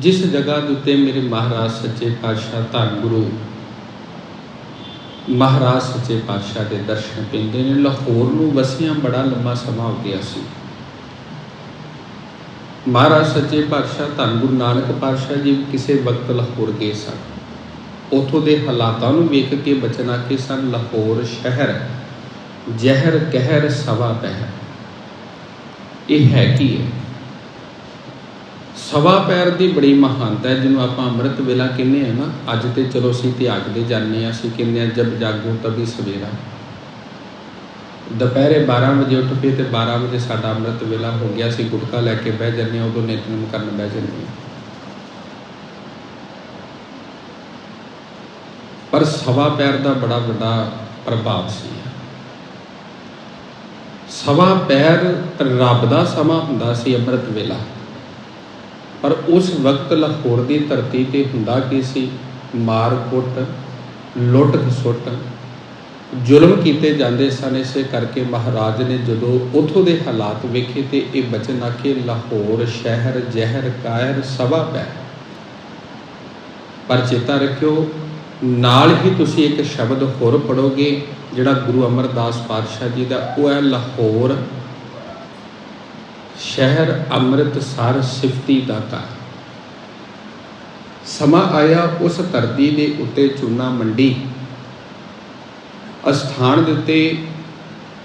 ਜਿਸ ਜਗ੍ਹਾ ਦੇ ਉੱਤੇ ਮੇਰੇ ਮਹਾਰਾਜ ਸੱਚੇ ਪਾਤਸ਼ਾਹ ਧੰਨ ਗੁਰੂ ਮਹਾਰਾਜ ਸੱਚੇ ਪਾਤਸ਼ਾਹ ਦੇ ਦਰਸ਼ਨ ਪੈਂਦੇ ਨੇ, ਲਾਹੌਰ ਨੂੰ ਵਸਿਆਂ ਬੜਾ ਲੰਮਾ ਸਮਾਂ ਹੋ ਗਿਆ ਸੀ। ਮਹਾਰਾਜ ਸੱਚੇ ਪਾਤਸ਼ਾਹ ਧੰਨ ਗੁਰੂ ਨਾਨਕ ਪਾਤਸ਼ਾਹ ਜੀ ਕਿਸੇ ਵਕਤ ਲਾਹੌਰ ਗਏ ਸਨ। ਉਥੋਂ ਦੇ ਹਾਲਾਤਾਂ ਨੂੰ ਵੇਖ ਕੇ ਬਚਨ ਆਖੇ ਸਨ, ਲਾਹੌਰ ਸ਼ਹਿਰ ਜ਼ਹਿਰ ਕਹਿਰ ਸਵਾ ਪਹਿਰ ਇਹ ਹੈ ਕੀ ਹੈ? ਸਵਾ ਪੈਰ ਦੀ ਬੜੀ ਮਹਾਨਤਾ ਹੈ, ਜਿਹਨੂੰ ਆਪਾਂ ਅੰਮ੍ਰਿਤ ਵੇਲਾ ਕਹਿੰਦੇ ਆ ਨਾ, ਅੱਜ ਤੇ ਚਲੋ ਅਸੀਂ ਤਿਆਗ ਦੇ ਜਾਂਦੇ ਆ ਅਸੀਂ ਕਹਿੰਦੇ ਆ ਜਬ ਜਾਗੋ ਤਬੀ ਸਵੇਰਾ। ਦੁਪਹਿਰੇ 12 ਵਜੇ ਉੱਠ ਪਏ ਤੇ 12 ਵਜੇ ਸਾਡਾ ਅੰਮ੍ਰਿਤ ਵੇਲਾ ਹੋ ਗਿਆ, ਅਸੀਂ ਗੁਟਕਾ ਲੈ ਕੇ ਬਹਿ ਜਾਂਦੇ ਆ ਉਦੋਂ ਨਿਤਨੇਮ ਕਰਨ ਬਹਿ ਜਾਂਦੇ ਆ ਪਰ ਸਵਾ ਪੈਰ ਦਾ ਬੜਾ ਵੱਡਾ ਪ੍ਰਭਾਵ ਸੀ। ਸਵਾ ਪੈਰ ਰੱਬ ਦਾ ਸਮਾਂ ਹੁੰਦਾ ਸੀ ਅੰਮ੍ਰਿਤ ਵੇਲਾ। ਪਰ ਉਸ ਵਕਤ ਲਾਹੌਰ ਦੀ ਧਰਤੀ ਤੇ ਹੁੰਦਾ ਕੀ ਸੀ? ਮਾਰ ਕੁੱਟ, ਲੁੱਟ ਖਸੁੱਟ, ਜ਼ੁਲਮ ਕੀਤੇ ਜਾਂਦੇ ਸਨ। ਇਸੇ ਕਰਕੇ ਮਹਾਰਾਜ ਨੇ ਜਦੋਂ ਉਥੋਂ ਦੇ ਹਾਲਾਤ ਵੇਖੇ ਤੇ ਇਹ ਬਚਨ ਆਖੇ, ਲਾਹੌਰ ਸ਼ਹਿਰ, ਜ਼ਹਿਰ, ਕਾਇਰ ਸਭਾ ਪੈ। ਪਰ ਚੇਤਾ ਰੱਖਿਓ, ਨਾਲ ਹੀ ਤੁਸੀਂ ਇੱਕ ਸ਼ਬਦ ਹੋਰ ਪੜੋਗੇ ਜਿਹੜਾ ਗੁਰੂ ਅਮਰਦਾਸ ਪਾਤਸ਼ਾਹ ਜੀ ਦਾ, ਉਹ ਹੈ, ਲਾਹੌਰ ਸ਼ਹਿਰ ਅੰਮ੍ਰਿਤਸਰ ਸਿਫਤੀ ਦਾਤਾ ਘਰ। ਸਮਾਂ ਆਇਆ ਉਸ ਧਰਤੀ ਦੇ ਉੱਤੇ ਚੂਨਾ ਮੰਡੀ। ਅਸਥਾਨ ਦੇ ਉੱਤੇ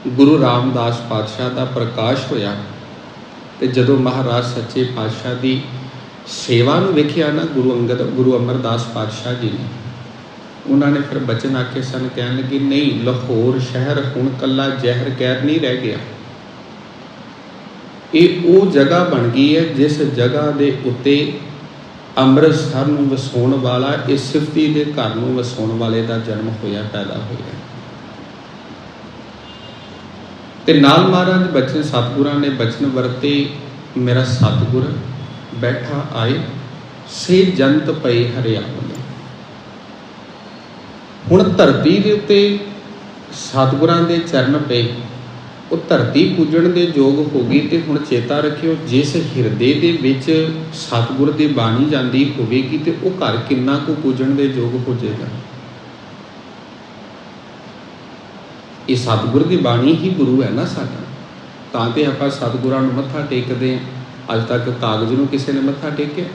ਗੁਰੂ ਰਾਮਦਾਸ ਪਾਤਸ਼ਾਹ ਦਾ ਪ੍ਰਕਾਸ਼ ਹੋਇਆ ਤੇ ਜਦੋਂ ਮਹਾਰਾਜ ਸੱਚੇ ਪਾਤਸ਼ਾਹ ਦੀ ਸੇਵਾ ਨੂੰ ਵੇਖਿਆ ਨਾ ਗੁਰੂ ਅੰਗਦ, ਗੁਰੂ ਅਮਰਦਾਸ ਪਾਤਸ਼ਾਹ ਜੀ ਨੇ, ਉਹਨਾਂ ਨੇ ਫਿਰ ਬਚਨ ਆਖੇ ਸਨ, ਕਹਿਣ ਲੱਗੇ, ਨਹੀਂ, ਲਾਹੌਰ ਸ਼ਹਿਰ ਹੁਣ ਕੱਲਾ ਜ਼ਹਿਰ ਕਹਿਰ ਨਹੀਂ ਰਹਿ ਗਿਆ। ਇਹ ਉਹ ਜਗ੍ਹਾ ਬਣ ਗਈ ਹੈ ਜਿਸ ਜਗ੍ਹਾ ਦੇ ਉੱਤੇ ਅੰਮ੍ਰਿਤਸਰ ਨੂੰ ਵਸਾਉਣ ਵਾਲਾ ਇਸ ਸਿਫਤੀ ਦੇ ਘਰ ਨੂੰ ਵਸਾਉਣ ਵਾਲੇ ਦਾ ਜਨਮ ਹੋਇਆ, ਪੈਦਾ ਹੋਇਆ ਤੇ ਨਾਲ ਮਹਾਰਾਜ ਬਚਨ ਸਤਿਗੁਰਾਂ ਨੇ ਬਚਨ ਵਰਤੇ, ਮੇਰਾ ਸਤਿਗੁਰ ਬੈਠਾ ਆਏ, ਸੇ ਜੰਤ ਪਏ ਹਰਿਆਵਲੇ। ਹੁਣ ਧਰਤੀ ਦੇ ਉੱਤੇ ਸਤਿਗੁਰਾਂ ਦੇ ਚਰਨ ਪਏ। ਉਹ ਧਰਤੀ ਪੂਜਣ ਦੇ ਯੋਗ ਹੋ ਗਈ ਤੇ ਹੁਣ ਚੇਤਾ ਰੱਖਿਓ, ਜਿਸ ਹਿਰਦੇ ਦੇ ਵਿੱਚ ਸਤਿਗੁਰ ਦੀ ਬਾਣੀ ਜਾਂਦੀ ਹੋਵੇਗੀ ਤੇ ਉਹ ਘਰ ਕਿੰਨਾ ਕੁ ਪੂਜਣ ਦੇ ਯੋਗ ਹੋ ਜਾਏਗਾ ਇਹ ਸਤਿਗੁਰ ਦੀ ਬਾਣੀ ਹੀ ਗੁਰੂ ਹੈ ਨਾ ਸਾਡਾ। ਤਾਂ ਤੇ ਆਪਾਂ ਸਤਿਗੁਰਾਂ ਨੂੰ ਮੱਥਾ ਟੇਕਦੇ ਹਾਂ। ਅੱਜ ਤੱਕ ਕਾਗਜ਼ ਨੂੰ ਕਿਸੇ ਨੇ ਮੱਥਾ ਟੇਕਿਆ?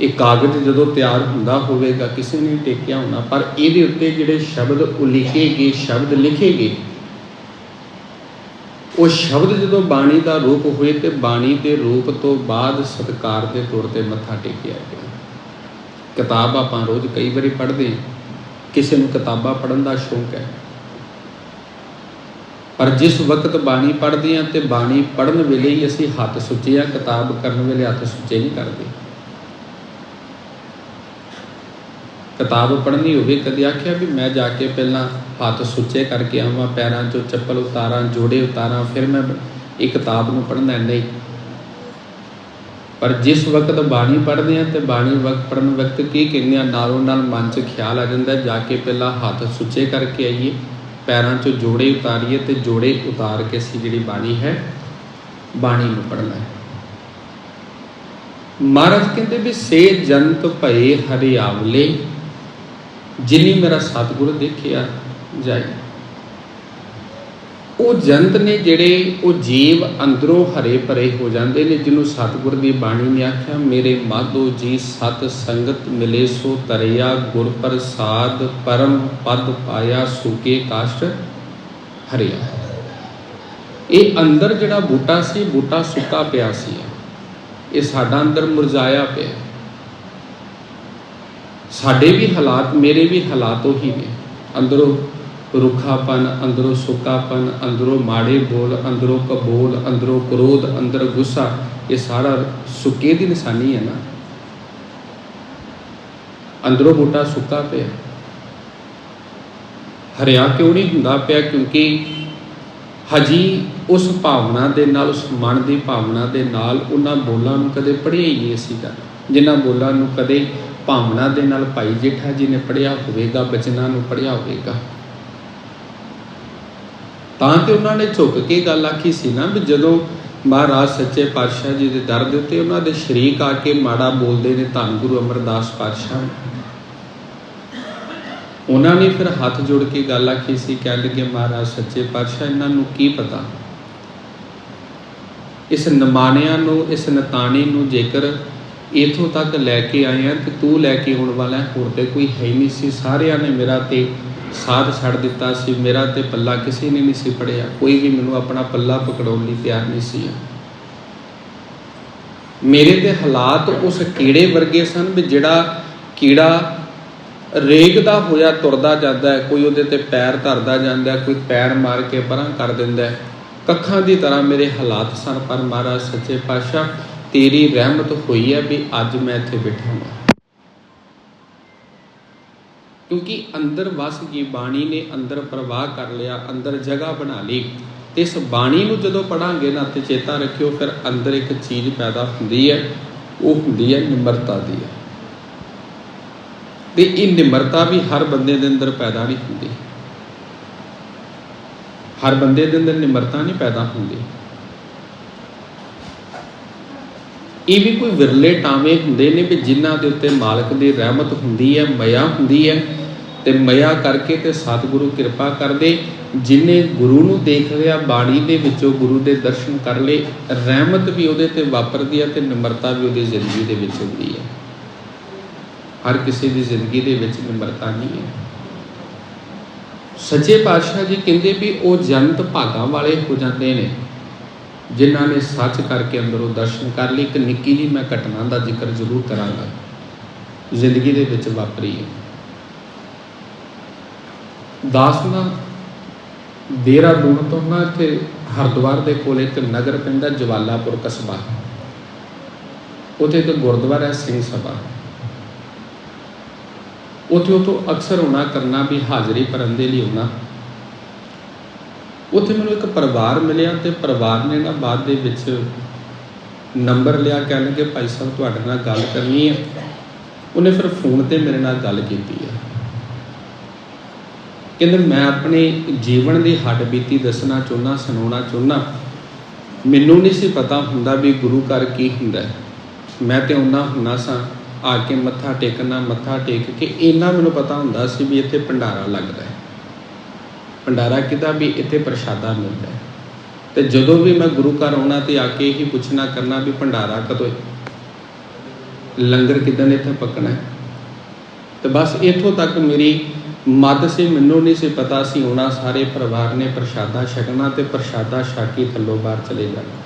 ਇਹ ਕਾਗਜ਼ ਜਦੋਂ ਤਿਆਰ ਹੁੰਦਾ ਹੋਵੇਗਾ, ਕਿਸੇ ਨੇ ਟੇਕਿਆ ਹੋਣਾ, ਪਰ ਇਹਦੇ ਉੱਤੇ ਜਿਹੜੇ ਸ਼ਬਦ ਉਲੀਕੇ ਗਏ ਸ਼ਬਦ ਲਿਖੇ ਗਏ ਉਹ ਸ਼ਬਦ ਜਦੋਂ ਬਾਣੀ ਦਾ ਰੂਪ ਹੋਏ ਤੇ ਬਾਣੀ ਦੇ ਰੂਪ ਤੋਂ ਬਾਅਦ ਸਤਕਾਰ ਦੇ ਤੌਰ ਤੇ ਮੱਥਾ ਟੇਕਿਆ ਗਿਆ। ਕਿਤਾਬ ਆਪਾਂ ਰੋਜ਼ ਕਈ ਵਾਰੀ ਪੜ੍ਹਦੇ ਹਾਂ। ਕਿਸੇ ਨੂੰ ਕਿਤਾਬਾਂ ਪੜ੍ਹਨ ਦਾ ਸ਼ੌਂਕ ਹੈ। ਪਰ ਜਿਸ ਵਕਤ ਬਾਣੀ ਪੜ੍ਹਦੇ ਹਾਂ ਤੇ ਬਾਣੀ ਪੜ੍ਹਨ ਵੇਲੇ ਹੀ ਅਸੀਂ ਹੱਥ ਸੁੱਚੇ ਆ ਕਿਤਾਬ ਕਰਨ ਵੇਲੇ ਹੱਥ ਸੁੱਚੇ ਨਹੀਂ ਕਰਦੇ। ਕਿਤਾਬ ਪੜ੍ਹਨੀ ਹੋਵੇ ਕਦੇ ਆਖਿਆ ਵੀ ਮੈਂ ਜਾ ਕੇ ਪਹਿਲਾਂ ਹੱਥ ਸੁੱਚੇ ਕਰਕੇ ਆਵਾਂ, ਪੈਰਾਂ 'ਚੋਂ ਚੱਪਲ ਉਤਾਰਾਂ, ਜੋੜੇ ਉਤਾਰਾਂ, ਫਿਰ ਮੈਂ ਇਹ ਕਿਤਾਬ ਨੂੰ ਪੜ੍ਹਨਾ, ਨਹੀਂ। ਪਰ ਜਿਸ ਵਕਤ ਬਾਣੀ ਪੜ੍ਹਦੇ ਆ ਤੇ ਬਾਣੀ ਵਕਤ ਪੜਨ ਵਕਤ ਕੀ ਕਹਿੰਦੇ ਆ ਨਾਲੋਂ ਨਾਲ ਮਨ 'ਚ ਖਿਆਲ ਆ ਜਾਂਦਾ ਜਾ ਕੇ ਪਹਿਲਾਂ ਹੱਥ ਸੁੱਚੇ ਕਰਕੇ ਆਈਏ, ਪੈਰਾਂ 'ਚੋਂ ਜੋੜੇ ਉਤਾਰੀਏ ਤੇ ਜੋੜੇ ਉਤਾਰ ਕੇ ਅਸੀਂ ਜਿਹੜੀ ਬਾਣੀ ਹੈ, ਬਾਣੀ ਨੂੰ ਪੜ੍ਹਨਾ ਹੈ। ਮਹਾਰਾਜ ਕਹਿੰਦੇ ਵੀ, ਸੇ ਜੰਤ ਭਏ ਹਰਿਆਵਲੇ, ਜਿਨੀ ਮੇਰਾ ਸਤਿਗੁਰ ਦੇਖਿਆ ਜਾਈ ਉਹ ਜੰਤ ਨੇ ਜਿਹੜੇ ਉਹ ਜੀਵ ਅੰਦਰੋਂ ਹਰੇ ਭਰੇ ਹੋ ਜਾਂਦੇ ਨੇ, ਜਿਹਨੂੰ ਸਤਿਗੁਰ ਦੀ ਬਾਣੀ ਨੇ ਆਖਿਆ, ਮੇਰੇ ਮਾਧੋ ਜੀ, ਸਤ ਸੰਗਤ ਮਿਲੇ ਸੋ ਤਰਿਆ ਗੁਰ ਪ੍ਰਸਾਦ ਪਰਮ ਪਦ ਪਾਇਆ ਸੁਕੇ ਕਾਸ਼ਟ ਹਰਿਆ। ਇਹ ਅੰਦਰ ਜਿਹੜਾ ਬੂਟਾ ਸੀ, ਬੂਟਾ ਸੁੱਕਾ ਪਿਆ ਸੀ। ਇਹ ਸਾਡਾ ਅੰਦਰ ਮੁਰਝਾਇਆ ਪਿਆ। ਸਾਡੇ ਵੀ ਹਾਲਾਤ, ਮੇਰੇ ਵੀ ਹਾਲਾਤ ਉਹੀ ਨੇ। ਅੰਦਰੋਂ ਰੁੱਖਾਪਨ, ਅੰਦਰੋਂ ਸੁੱਕਾਪਨ, ਅੰਦਰੋਂ ਮਾੜੇ ਬੋਲ, ਅੰਦਰੋਂ ਕਬੋਲ, ਅੰਦਰੋਂ ਕ੍ਰੋਧ, ਅੰਦਰ ਗੁੱਸਾ, ਇਹ ਸਾਰਾ ਸੁੱਕੇ ਦੀ ਨਿਸ਼ਾਨੀ ਹੈ ਨਾ। ਅੰਦਰੋਂ ਬੂਟਾ ਸੁੱਕਾ ਪਿਆ। ਹਰਿਆ ਕਿਉਂ ਨਹੀਂ ਹੁੰਦਾ ਪਿਆ? ਕਿਉਂਕਿ ਹਜੀ ਉਸ ਭਾਵਨਾ ਦੇ ਨਾਲ, ਉਸ ਮਨ ਦੀ ਭਾਵਨਾ ਦੇ ਨਾਲ ਉਹਨਾਂ ਬੋਲਾਂ ਨੂੰ ਕਦੇ ਪੜ੍ਹਿਆ ਹੀ ਨਹੀਂ ਸੀਗਾ ਗੱਲ ਜਿਨ੍ਹਾਂ ਬੋਲਾਂ ਨੂੰ ਕਦੇ ਭਾਵਨਾ ਦੇ ਨਾਲ ਭਾਈ ਜੇਠਾ ਜੀ ਨੇ ਪੜ੍ਹਿਆ ਹੋਵੇਗਾ, ਬਚਨਾਂ ਨੂੰ ਪੜ੍ਹਿਆ ਹੋਵੇਗਾ। ਤਾਂ ਤੇ ਉਹਨਾਂ ਨੇ ਝੁੱਕ ਕੇ ਗੱਲ ਆਖੀ ਸੀ ਨਾ ਵੀ ਜਦੋਂ ਮਹਾਰਾਜ ਸੱਚੇ ਪਾਤਸ਼ਾਹ ਜੀ ਦੇ ਦਰ ਦੇ ਉੱਤੇ ਉਹਨਾਂ ਦੇ ਸ਼ਰੀਕ ਆ ਕੇ ਮਾੜਾ ਬੋਲਦੇ ਨੇ ਧੰਨ ਗੁਰੂ ਅਮਰਦਾਸ ਪਾਤਸ਼ਾਹ। ਉਹਨਾਂ ਨੇ ਫਿਰ ਹੱਥ ਜੋੜ ਕੇ ਗੱਲ ਆਖੀ ਸੀ ਕਹਿ ਲੱਗੇ, ਮਹਾਰਾਜ ਸੱਚੇ ਪਾਤਸ਼ਾਹ, ਇਹਨਾਂ ਨੂੰ ਕੀ ਪਤਾ? ਇਸ ਨਮਾਣਿਆਂ ਨੂੰ, ਇਸ ਨਤਾਣੀ ਨੂੰ ਜੇਕਰ ਇਥੋਂ ਤੱਕ ਲੈ ਕੇ ਆਏ ਆ ਤੇ ਤੂੰ ਲੈ ਕੇ ਆਉਣ ਵਾਲਾ ਹੋਰ ਤੇ ਕੋਈ ਹੈ ਨਹੀਂ ਸੀ। ਸਾਰਿਆਂ ਨੇ ਮੇਰਾ ਤੇ ਸਾਥ ਛੱਡ ਦਿੱਤਾ ਸੀ। ਮੇਰਾ ਤੇ ਪੱਲਾ ਕਿਸੇ ਨੇ ਨਹੀਂ ਸੀ ਪੜਿਆ ਕੋਈ ਵੀ ਮੈਨੂੰ ਆਪਣਾ ਪੱਲਾ ਪਕੜਾਉਣ ਲਈ ਤਿਆਰ ਨਹੀਂ ਸੀ। ਮੇਰੇ ਤੇ ਹਾਲਾਤ ਉਸ ਕੀੜੇ ਵਰਗੇ ਸਨ ਵੀ ਜਿਹੜਾ ਕੀੜਾ ਰੇਗਦਾ ਹੋਇਆ ਤੁਰਦਾ ਜਾਂਦਾ ਹੈ। ਕੋਈ ਉਹਦੇ ਤੇ ਪੈਰ ਧਰਦਾ ਜਾਂਦਾ ਹੈ। ਕੋਈ ਪੈਰ ਮਾਰ ਕੇ ਪਰਾਂ ਕਰ ਦਿੰਦਾ ਹੈ। ਕੱਖਾਂ ਦੀ ਤਰ੍ਹਾਂ ਮੇਰੇ ਹਾਲਾਤ ਸਨ। ਪਰ ਮਹਾਰਾਜ, ਸੱਚੇ ਪਾਤਸ਼ਾਹ ਤੇਰੀ ਰਹਿਮਤ ਹੋਈ ਹੈ ਵੀ ਅੱਜ ਮੈਂ ਇੱਥੇ ਬੈਠਾ ਹਾਂ ਕਿਉਂਕਿ ਅੰਦਰ ਵਸ ਗਈ ਬਾਣੀ ਨੇ ਅੰਦਰ ਪ੍ਰਵਾਹ ਕਰ ਲਿਆ, ਅੰਦਰ ਜਗ੍ਹਾ ਬਣਾ ਲਈ। ਤੇ ਇਸ ਬਾਣੀ ਨੂੰ ਜਦੋਂ ਪੜਾਂਗੇ ਨਾ ਤੇ ਚੇਤਾ ਰੱਖਿਓ, ਫਿਰ ਅੰਦਰ ਇੱਕ ਚੀਜ਼ ਪੈਦਾ ਹੁੰਦੀ ਹੈ, ਉਹ ਹੁੰਦੀ ਹੈ ਨਿਮਰਤਾ ਦੀ ਹੈ। ਤੇ ਇਹ ਨਿਮਰਤਾ ਵੀ ਹਰ ਬੰਦੇ ਦੇ ਅੰਦਰ ਪੈਦਾ ਨਹੀਂ ਹੁੰਦੀ। ਹਰ ਬੰਦੇ ਦੇ ਅੰਦਰ ਨਿਮਰਤਾ ਨਹੀਂ ਪੈਦਾ ਹੁੰਦੀ। ਇਹ ਵੀ ਕੋਈ ਵਿਰਲੇ ਟਾਵੇਂ ਹੁੰਦੇ ਨੇ ਵੀ ਜਿਨ੍ਹਾਂ ਦੇ ਉੱਤੇ ਮਾਲਕ ਦੀ ਰਹਿਮਤ ਹੁੰਦੀ ਹੈ, ਮਇਆ ਹੁੰਦੀ ਹੈ ਤੇ ਮਇਆ ਕਰਕੇ ਤੇ ਸਤਿਗੁਰੂ ਕਿਰਪਾ ਕਰਦੇ। ਜਿਨੇ ਗੁਰੂ ਨੂੰ ਦੇਖ ਲਿਆ ਬਾਣੀ ਦੇ ਵਿੱਚੋਂ ਗੁਰੂ ਦੇ ਦਰਸ਼ਨ ਕਰ ਲਏ, ਰਹਿਮਤ ਵੀ ਉਹਦੇ ਤੇ ਵਾਪਰਦੀ ਹੈ ਤੇ ਨਿਮਰਤਾ ਵੀ ਉਹਦੀ ਜ਼ਿੰਦਗੀ ਦੇ ਵਿੱਚ ਹੁੰਦੀ ਹੈ। ਹਰ ਕਿਸੇ ਦੀ ਜ਼ਿੰਦਗੀ ਦੇ ਵਿੱਚ ਨਿਮਰਤਾ ਨਹੀਂ ਹੈ। ਸੱਚੇ ਪਾਤਸ਼ਾਹ ਜੀ ਕਹਿੰਦੇ ਵੀ ਉਹ ਜਨਤ ਭਾਗਾਂ ਵਾਲੇ ਹੋ ਜਾਂਦੇ ਨੇ। ਜਿਨ੍ਹਾਂ ਨੇ ਸੱਚ ਕਰਕੇ ਅੰਦਰੋਂ ਦਰਸ਼ਨ ਕਰ ਲਈ ਇੱਕ ਨਿੱਕੀ ਜੀ ਮੈਂ ਘਟਨਾ ਦਾ ਜ਼ਿਕਰ ਜ਼ਰੂਰ ਕਰਾਂਗਾ। ਜ਼ਿੰਦਗੀ ਦੇ ਵਿੱਚ ਵਾਪਰੀ ਹੈ। ਦਾਸਨਾ ਦੇਹਰਾਦੂਨ ਤੋਂ ਨਾ ਇੱਥੇ ਹਰਿਦੁਆਰ ਦੇ ਕੋਲ ਇੱਕ ਨਗਰ ਪੈਂਦਾ ਜਵਾਲਾਪੁਰ ਕਸਬਾ। ਉੱਥੇ ਇੱਕ ਗੁਰਦੁਆਰਾ ਹੈ, ਸਿੰਘ ਸਭਾ। ਉੱਥੇ ਉਤੋਂ ਅਕਸਰ ਹੋਣਾ ਕਰਨਾ ਵੀ ਹਾਜ਼ਰੀ ਭਰਨ ਦੇ ਲਈ ਹੋਣਾ ਉੱਥੇ ਮੈਨੂੰ ਇੱਕ ਪਰਿਵਾਰ ਮਿਲਿਆ ਤੇ ਪਰਿਵਾਰ ਨੇ ਨਾ ਬਾਅਦ ਦੇ ਵਿੱਚ ਨੰਬਰ ਲਿਆ, ਕਹਿਣ ਲੱਗੇ, ਭਾਈ ਸਾਹਿਬ, ਤੁਹਾਡੇ ਨਾਲ ਗੱਲ ਕਰਨੀ ਹੈ ਉਹਨੇ ਫਿਰ ਫੋਨ ਤੇ ਮੇਰੇ ਨਾਲ ਗੱਲ ਕੀਤੀ ਹੈ ਕਹਿੰਦੇ, ਮੈਂ ਆਪਣੇ ਜੀਵਨ ਦੀ ਹੱਡ ਬੀਤੀ ਦੱਸਣਾ ਚਾਹੁੰਦਾ, ਸੁਣਾਉਣਾ ਚਾਹੁੰਦਾ। ਮੈਨੂੰ ਨਹੀਂ ਸੀ ਪਤਾ ਹੁੰਦਾ ਵੀ ਗੁਰੂ ਘਰ ਕੀ ਹੁੰਦਾ ਮੈਂ ਤੇ ਉਹਨਾਂ ਹੁੰਨਾ ਸਾਂ, ਆ ਕੇ ਮੱਥਾ ਟੇਕਣਾ, ਮੱਥਾ ਟੇਕ ਕੇ, ਇੰਨਾ ਮੈਨੂੰ ਪਤਾ ਹੁੰਦਾ ਸੀ ਵੀ ਇੱਥੇ ਭੰਡਾਰਾ ਲੱਗਦਾ ਭੰਡਾਰਾ ਕਿਦਾ ਵੀ ਇੱਥੇ ਪ੍ਰਸ਼ਾਦਾ ਮਿਲਦਾ ਹੈ। ਤੇ ਜਦੋਂ ਵੀ ਮੈਂ ਗੁਰੂ ਘਰ ਆਉਣਾ ਤੇ ਆ ਕੇ ਹੀ ਪੁੱਛਣਾ ਕਰਨਾ ਵੀ ਭੰਡਾਰਾ ਕਦੋਂ ਹੈ? ਲੰਗਰ ਕਿਦਾਂ ਇੱਥੇ ਪੱਕਣਾ ਹੈ? ਤੇ ਬਸ ਇੱਥੋਂ ਤੱਕ ਮੇਰੀ ਮੱਦ ਸੀ, ਮੈਨੂੰ ਨਹੀਂ ਸੀ ਪਤਾ ਸੀ ਉਹਨਾਂ ਸਾਰੇ ਪਰਿਵਾਰ ਨੇ ਪ੍ਰਸ਼ਾਦਾ ਛਕਣਾ ਤੇ ਪ੍ਰਸ਼ਾਦਾ ਛਾਕੀ ਥੱਲੋਂ ਬਾਹਰ ਚਲੇ ਜਾਣਾ।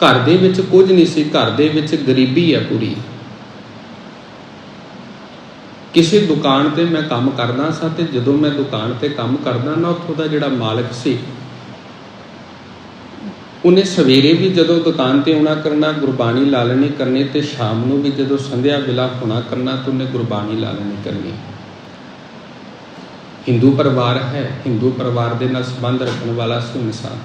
ਘਰ ਦੇ ਵਿੱਚ ਕੁਝ ਨਹੀਂ ਸੀ, ਘਰ ਦੇ ਵਿੱਚ ਗਰੀਬੀ ਹੈ ਪੂਰੀ। ਕਿਸੇ ਦੁਕਾਨ ਤੇ ਮੈਂ ਕੰਮ ਕਰਦਾ ਸਾਂ ਤੇ ਜਦੋਂ ਮੈਂ ਦੁਕਾਨ ਤੇ ਕੰਮ ਕਰਦਾ ਨਾ ਉੱਥੋਂ ਦਾ ਜਿਹੜਾ ਮਾਲਕ ਸੀ, ਉਹਨੇ ਸਵੇਰੇ ਵੀ ਜਦੋਂ ਦੁਕਾਨ ਤੇ ਆਉਣਾ ਕਰਨਾ, ਗੁਰਬਾਣੀ ਲਾ ਲੈਣੀ ਕਰਨੀ ਤੇ ਸ਼ਾਮ ਨੂੰ ਵੀ ਜਦੋਂ ਸੰਧਿਆ ਵੇਲਾ ਹੋਣਾ ਕਰਨਾ ਤਾਂ ਉਹਨੇ ਗੁਰਬਾਣੀ ਲਾ ਲੈਣੀ ਕਰਨੀ। ਹਿੰਦੂ ਪਰਿਵਾਰ ਹੈ, ਹਿੰਦੂ ਪਰਿਵਾਰ ਦੇ ਨਾਲ ਸੰਬੰਧ ਰੱਖਣ ਵਾਲਾ ਸੀ ਇਨਸਾਨ।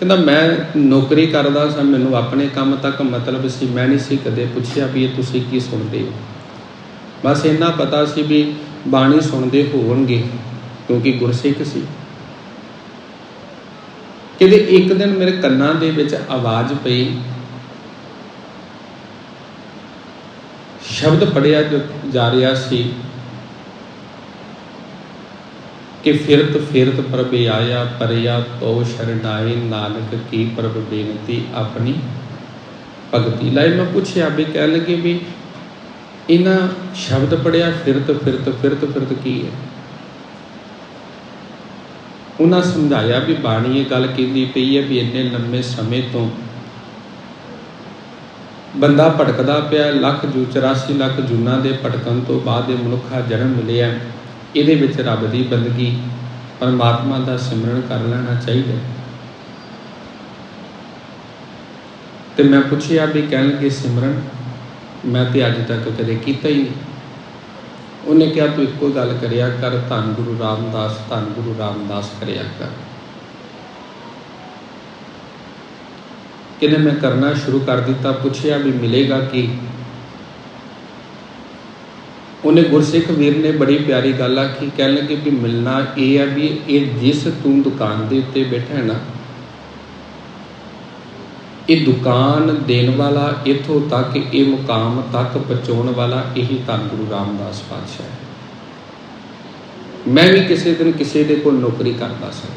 ਕਹਿੰਦਾ, ਮੈਂ ਨੌਕਰੀ ਕਰਦਾ ਸਾਂ, ਮੈਨੂੰ ਆਪਣੇ ਕੰਮ ਤੱਕ ਮਤਲਬ ਸੀ, ਮੈਂ ਨਹੀਂ ਸੀ ਕਦੇ ਪੁੱਛਿਆ ਵੀ ਇਹ ਤੁਸੀਂ ਕੀ ਸੁਣਦੇ ਹੋ? ਬਸ ਇੰਨਾ ਪਤਾ ਸੀ ਵੀ ਬਾਣੀ ਸੁਣਦੇ ਹੋਣਗੇ, ਕਿਉਂਕਿ ਗੁਰਸਿੱਖ ਸੀ। ਕਹਿੰਦੇ ਇੱਕ ਦਿਨ ਮੇਰੇ ਕੰਨਾਂ ਦੇ ਵਿੱਚ ਆਵਾਜ਼ ਪਈ। ਸ਼ਬਦ ਪੜਿਆ ਜਾ ਰਿਹਾ ਸੀ ਕਿ ਫਿਰਤ ਫਿਰਤ ਪ੍ਰਭ ਆਇਆ, ਪਰਿਆ ਤੋ ਸ਼ਰਨਾਏ, ਨਾਨਕ ਕੀ ਪ੍ਰਭ ਬੇਨਤੀ ਆਪਣੀ ਭਗਤੀ ਲਈ ਮੈਂ ਪੁੱਛਿਆ ਵੀ ਕਹਿਣ ਲੱਗੇ ਵੀ ਇਹਨਾਂ ਸ਼ਬਦ ਪੜਿਆ, ਫਿਰਤ ਫਿਰਤ ਫਿਰਤ ਫਿਰਤ ਕੀ ਹੈ? ਉਹਨਾਂ ਸਮਝਾਇਆ ਵੀ ਬਾਣੀ ਇਹ ਗੱਲ ਕਹਿੰਦੀ ਪਈ ਹੈ ਵੀ ਇੰਨੇ ਲੰਮੇ ਸਮੇਂ ਤੋਂ ਬੰਦਾ ਭਟਕਦਾ ਪਿਆ, ਲੱਖ ਜੂ 84 ਲੱਖ ਜੂਨਾਂ ਦੇ ਭਟਕਣ ਤੋਂ ਬਾਅਦ ਇਹ ਮਨੁੱਖਾ ਜਨਮ ਮਿਲਿਆ। ਇਹਦੇ ਵਿੱਚ ਰੱਬ ਦੀ ਬੰਦਗੀ, ਪਰਮਾਤਮਾ ਦਾ ਸਿਮਰਨ ਕਰ ਲੈਣਾ ਚਾਹੀਦਾ। ਤੇ ਮੈਂ ਪੁੱਛਿਆ ਵੀ ਕਹਿਣ ਲੱਗੇ ਸਿਮਰਨ ਮੈਂ ਤੇ ਅੱਜ ਤੱਕ ਕਦੇ ਕੀਤਾ ਹੀ ਨਹੀਂ। ਉਹਨੇ ਕਿਹਾ, ਤੂੰ ਇੱਕੋ ਗੱਲ ਕਰਿਆ ਕਰ, ਧੰਨ ਗੁਰੂ ਰਾਮਦਾਸ, ਧੰਨ ਗੁਰੂ ਰਾਮਦਾਸ ਕਰਿਆ ਕਰ। ਕਿਨੇ ਮੈਂ ਕਰਨਾ ਸ਼ੁਰੂ ਕਰ ਦਿੱਤਾ, ਪੁੱਛਿਆ ਵੀ ਮਿਲੇਗਾ ਕੀ। ਉਹਨੇ ਗੁਰਸਿੱਖ ਵੀਰ ਨੇ ਬੜੀ ਪਿਆਰੀ ਗੱਲ ਆਖੀ, ਕਹਿਣ ਲੱਗੇ ਵੀ ਮਿਲਣਾ ਇਹ ਆ ਵੀ ਇਹ ਜਿਸ ਤੂੰ ਦੁਕਾਨ ਦੇ ਉੱਤੇ ਬੈਠਾ ਹੈ ਨਾ ਇਹ ਦੁਕਾਨ ਦੇਣ ਵਾਲਾ ਇਥੋਂ ਤੱਕ, ਇਹ ਮੁਕਾਮ ਤੱਕ ਪਹੁੰਚਾਉਣ ਵਾਲਾ ਇਹੀ ਧੰਨ ਗੁਰੂ ਰਾਮਦਾਸ ਪਾਤਸ਼ਾਹ ਹੈ। ਮੈਂ ਵੀ ਕਿਸੇ ਦਿਨ ਕਿਸੇ ਦੇ ਕੋਲ ਨੌਕਰੀ ਕਰਦਾ ਸਾਂ।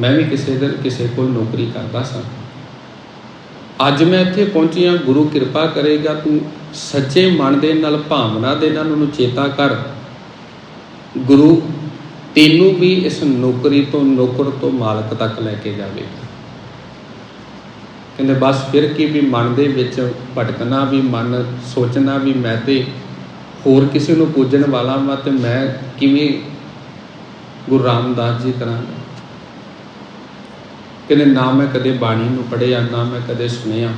ਮੈਂ ਵੀ ਕਿਸੇ ਦਿਨ ਕਿਸੇ ਕੋਲ ਨੌਕਰੀ ਕਰਦਾ ਸਾਂ। ਅੱਜ ਮੈਂ ਇੱਥੇ ਪਹੁੰਚਿਆ ਗੁਰੂ ਕਿਰਪਾ ਕਰੇਗਾ ਤੂੰ ਸੱਚੇ ਮਨ ਦੇ ਨਾਲ, ਭਾਵਨਾ ਦੇ ਨਾਲ ਉਹਨੂੰ ਚੇਤਾ ਕਰ। ਗੁਰੂ ਤੈਨੂੰ ਵੀ ਇਸ ਨੌਕਰੀ ਤੋਂ, ਨੌਕਰ ਤੋਂ ਮਾਲਕ ਤੱਕ ਲੈ ਕੇ ਜਾਵੇਗਾ। ਕਹਿੰਦੇ, ਬਸ ਫਿਰ ਕੀ ਵੀ ਮਨ ਦੇ ਵਿੱਚ ਭਟਕਣਾ ਵੀ, ਮਨ ਸੋਚਣਾ ਵੀ, ਮੈਂ ਤੇ ਹੋਰ ਕਿਸੇ ਨੂੰ ਪੂਜਣ ਵਾਲਾ ਵਾਂ ਤੇ ਮੈਂ ਕਿਵੇਂ ਗੁਰੂ ਰਾਮਦਾਸ ਜੀ ਤਰ੍ਹਾਂ ਕਹਿੰਦੇ, ਨਾ ਮੈਂ ਕਦੇ ਬਾਣੀ ਨੂੰ ਪੜ੍ਹਿਆ, ਨਾ ਮੈਂ ਕਦੇ ਸੁਣਿਆ।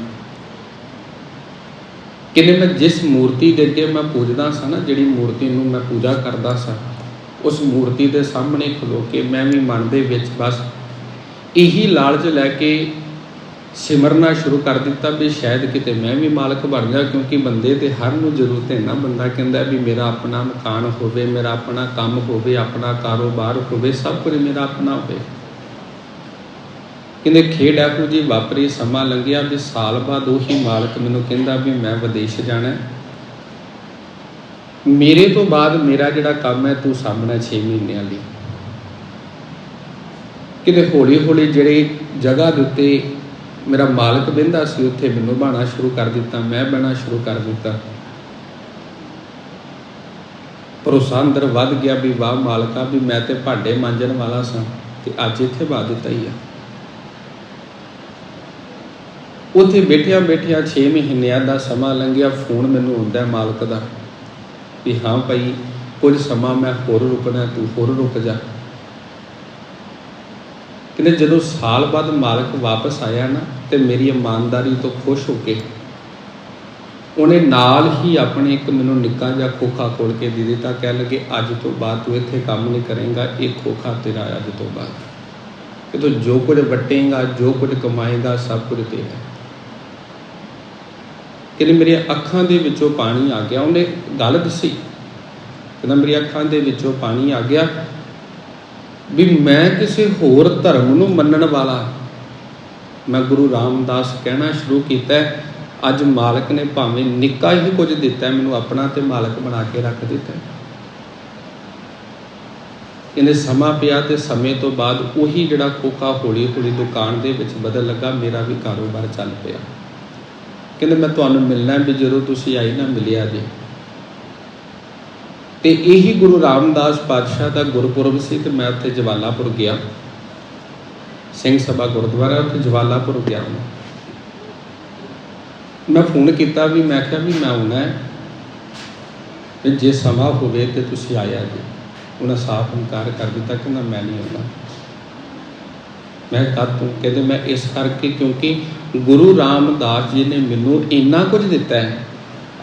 ਕਹਿੰਦੇ, ਮੈਂ ਜਿਸ ਮੂਰਤੀ ਦੇ ਅੱਗੇ ਮੈਂ ਪੂਜਦਾ ਸਾਂ ਨਾ, ਜਿਹੜੀ ਮੂਰਤੀ ਨੂੰ ਮੈਂ ਪੂਜਾ ਕਰਦਾ ਸਾਂ, ਉਸ ਮੂਰਤੀ ਦੇ ਸਾਹਮਣੇ ਖਲੋ ਕੇ ਮੈਂ ਵੀ ਮਨ ਦੇ ਵਿੱਚ ਬਸ ਇਹੀ ਲਾਲਚ ਲੈ ਕੇ ਸਿਮਰਨਾ ਸ਼ੁਰੂ ਕਰ ਦਿੱਤਾ ਵੀ ਸ਼ਾਇਦ ਕਿਤੇ ਮੈਂ ਵੀ ਮਾਲਕ ਬਣ ਜਾ, ਕਿਉਂਕਿ ਬੰਦੇ ਤੇ ਹਰ ਨੂੰ ਜ਼ਰੂਰਤ ਹੈ ਨਾ। ਬੰਦਾ ਕਹਿੰਦਾ ਵੀ ਮੇਰਾ ਆਪਣਾ ਮਕਾਨ ਹੋਵੇ, ਮੇਰਾ ਆਪਣਾ ਕੰਮ ਹੋਵੇ, ਆਪਣਾ ਕਾਰੋਬਾਰ ਹੋਵੇ, ਸਭ ਕੁਝ ਮੇਰਾ ਆਪਣਾ ਹੋਵੇ। ਕਹਿੰਦੇ, ਖੇਡ ਇਹੋ ਜੀ, ਵਾਪਰੀ, ਸਮਾਂ ਲੰਘਿਆ ਵੀ ਸਾਲ ਬਾਅਦ ਉਹੀ ਮਾਲਕ ਮੈਨੂੰ ਕਹਿੰਦਾ ਵੀ ਮੈਂ ਵਿਦੇਸ਼ ਜਾਣਾ ਮੇਰੇ ਤੋਂ ਬਾਅਦ ਮੇਰਾ ਜਿਹੜਾ ਕੰਮ ਹੈ, ਤੂੰ ਸਾਹਮਣਾ 6 ਮਹੀਨਿਆਂ ਲਈ। ਕਿਤੇ ਹੌਲੀ ਹੌਲੀ ਜਿਹੜੇ ਜਗ੍ਹਾ ਦੇ ਉੱਤੇ ਮੇਰਾ ਮਾਲਕ ਬਿੰਦਾ ਸੀ, ਉੱਥੇ ਮੈਨੂੰ ਬਾਣਾ ਸ਼ੁਰੂ ਕਰ ਦਿੱਤਾ, ਮੈਂ ਬਣਾ ਸ਼ੁਰੂ ਕਰ ਦਿੱਤਾ। ਭਰੋਸਾ ਅੰਦਰ ਵੱਧ ਗਿਆ ਵੀ ਵਾਹ ਮਾਲਕਾ, ਵੀ ਮੈਂ ਤੇ ਭਾਂਡੇ ਮਾਂਜਣ ਵਾਲਾ ਸਾਂ ਤੇ ਅੱਜ ਇੱਥੇ ਬਾ ਦਿੱਤਾ ਹੀ ਆ। ਉੱਥੇ ਬੈਠਿਆਂ ਬੈਠਿਆਂ 6 ਮਹੀਨਿਆਂ ਦਾ ਸਮਾਂ ਲੰਘਿਆ, ਫੋਨ ਮੈਨੂੰ ਹੁੰਦਾ ਮਾਲਕ ਦਾ, ਵੀ ਹਾਂ ਭਾਈ, ਕੁਝ ਸਮਾਂ ਮੈਂ ਹੋਰ ਰੁਕਣਾ, ਤੂੰ ਹੋਰ ਰੁਕ ਜਾ। ਕਹਿੰਦੇ ਜਦੋਂ ਸਾਲ ਬਾਅਦ ਮਾਲਕ ਵਾਪਸ ਆਇਆ ਨਾ ਤੇ ਮੇਰੀ ਇਮਾਨਦਾਰੀ ਤੋਂ ਖੁਸ਼ ਹੋ ਕੇ ਉਹਨੇ ਨਾਲ ਹੀ ਆਪਣੇ ਇੱਕ ਮੈਨੂੰ ਨਿੱਕਾ ਜਿਹਾ ਖੋਖਾ ਖੋਲ ਕੇ ਦੇ ਦਿੱਤਾ ਕਹਿ ਲਗੇ, ਅੱਜ ਤੋਂ ਬਾਅਦ ਤੂੰ ਇੱਥੇ ਕੰਮ ਨਹੀਂ ਕਰੇਗਾ, ਇਹ ਖੋਖਾ ਤੇਰਾ ਅੱਜ ਤੋਂ ਬਾਅਦ। ਕਿ ਤੂੰ ਜੋ ਕੁਝ ਵਟੇਗਾ, ਜੋ ਕੁਝ ਕਮਾਏਗਾ, ਸਭ ਕੁਝ ਤੇਰਾ ਹੈ। ਕਹਿੰਦੇ, ਮੇਰੀਆਂ ਅੱਖਾਂ ਦੇ ਵਿੱਚੋਂ ਪਾਣੀ ਆ ਗਿਆ। ਉਹਨੇ ਗੱਲ ਦੱਸੀ। ਕਹਿੰਦਾ, ਮੇਰੀਆਂ ਅੱਖਾਂ ਦੇ ਵਿੱਚੋਂ ਪਾਣੀ ਆ ਗਿਆ ਵੀ ਮੈਂ ਕਿਸੇ ਹੋਰ ਧਰਮ ਨੂੰ ਮੰਨਣ ਵਾਲਾ ਮੈਂ ਗੁਰੂ ਰਾਮਦਾਸ ਕਹਿਣਾ ਸ਼ੁਰੂ ਕੀਤਾ ਅੱਜ ਮਾਲਕ ਨੇ ਭਾਵੇਂ ਨਿੱਕਾ ਹੀ ਕੁਝ ਦਿੱਤਾ ਮੈਨੂੰ ਆਪਣਾ ਤੇ ਮਾਲਕ ਬਣਾ ਕੇ ਰੱਖ ਦਿੱਤਾ ਹੈ। ਇਹਨੇ ਸਮਾਂ ਪਿਆ ਤੇ ਸਮੇਂ ਤੋਂ ਬਾਅਦ ਉਹੀ ਜਿਹੜਾ ਕੋਕਾ ਹੌਲੀ ਹੌਲੀ ਦੁਕਾਨ ਦੇ ਵਿੱਚ ਬਦਲ ਲੱਗਾ, ਮੇਰਾ ਵੀ ਕਾਰੋਬਾਰ ਚੱਲ ਪਿਆ। ਕਹਿੰਦੇ, ਮੈਂ ਤੁਹਾਨੂੰ ਮਿਲਣਾ ਵੀ ਜਦੋਂ ਤੁਸੀਂ ਆਈ ਨਾ ਮਿਲਿਆ ਜੀ। ਤੇ ਇਹੀ ਗੁਰੂ ਰਾਮਦਾਸ ਪਾਤਸ਼ਾਹ ਦਾ ਗੁਰਪੁਰਬ ਸੀ ਤੇ ਮੈਂ ਉੱਥੇ ਜਵਾਲਾਪੁਰ ਗਿਆ। ਸਿੰਘ ਸਭਾ ਗੁਰਦੁਆਰਾ ਉੱਥੇ ਜਵਾਲਾਪੁਰ ਗਿਆ ਮੈਂ ਮੈਂ ਫੋਨ ਕੀਤਾ ਵੀ ਮੈਂ ਕਿਹਾ ਵੀ ਮੈਂ ਆਉਣਾ ਹੈ ਵੀ ਜੇ ਸਮਾਂ ਹੋਵੇ ਤੇ ਤੁਸੀਂ ਆਇਆ ਜੀ ਉਹਨਾਂ ਸਾਫ਼ ਇਨਕਾਰ ਕਰ ਦਿੱਤਾ ਕਿ ਨਾ ਮੈਂ ਨਹੀਂ ਆਉਣਾ। ਮੈਂ ਕਦ ਤੋਂ ਕਹਿੰਦੇ ਮੈਂ ਇਸ ਕਰਕੇ ਕਿਉਂਕਿ ਗੁਰੂ ਰਾਮਦਾਸ ਜੀ ਨੇ ਮੈਨੂੰ ਇੰਨਾ ਕੁਝ ਦਿੱਤਾ ਹੈ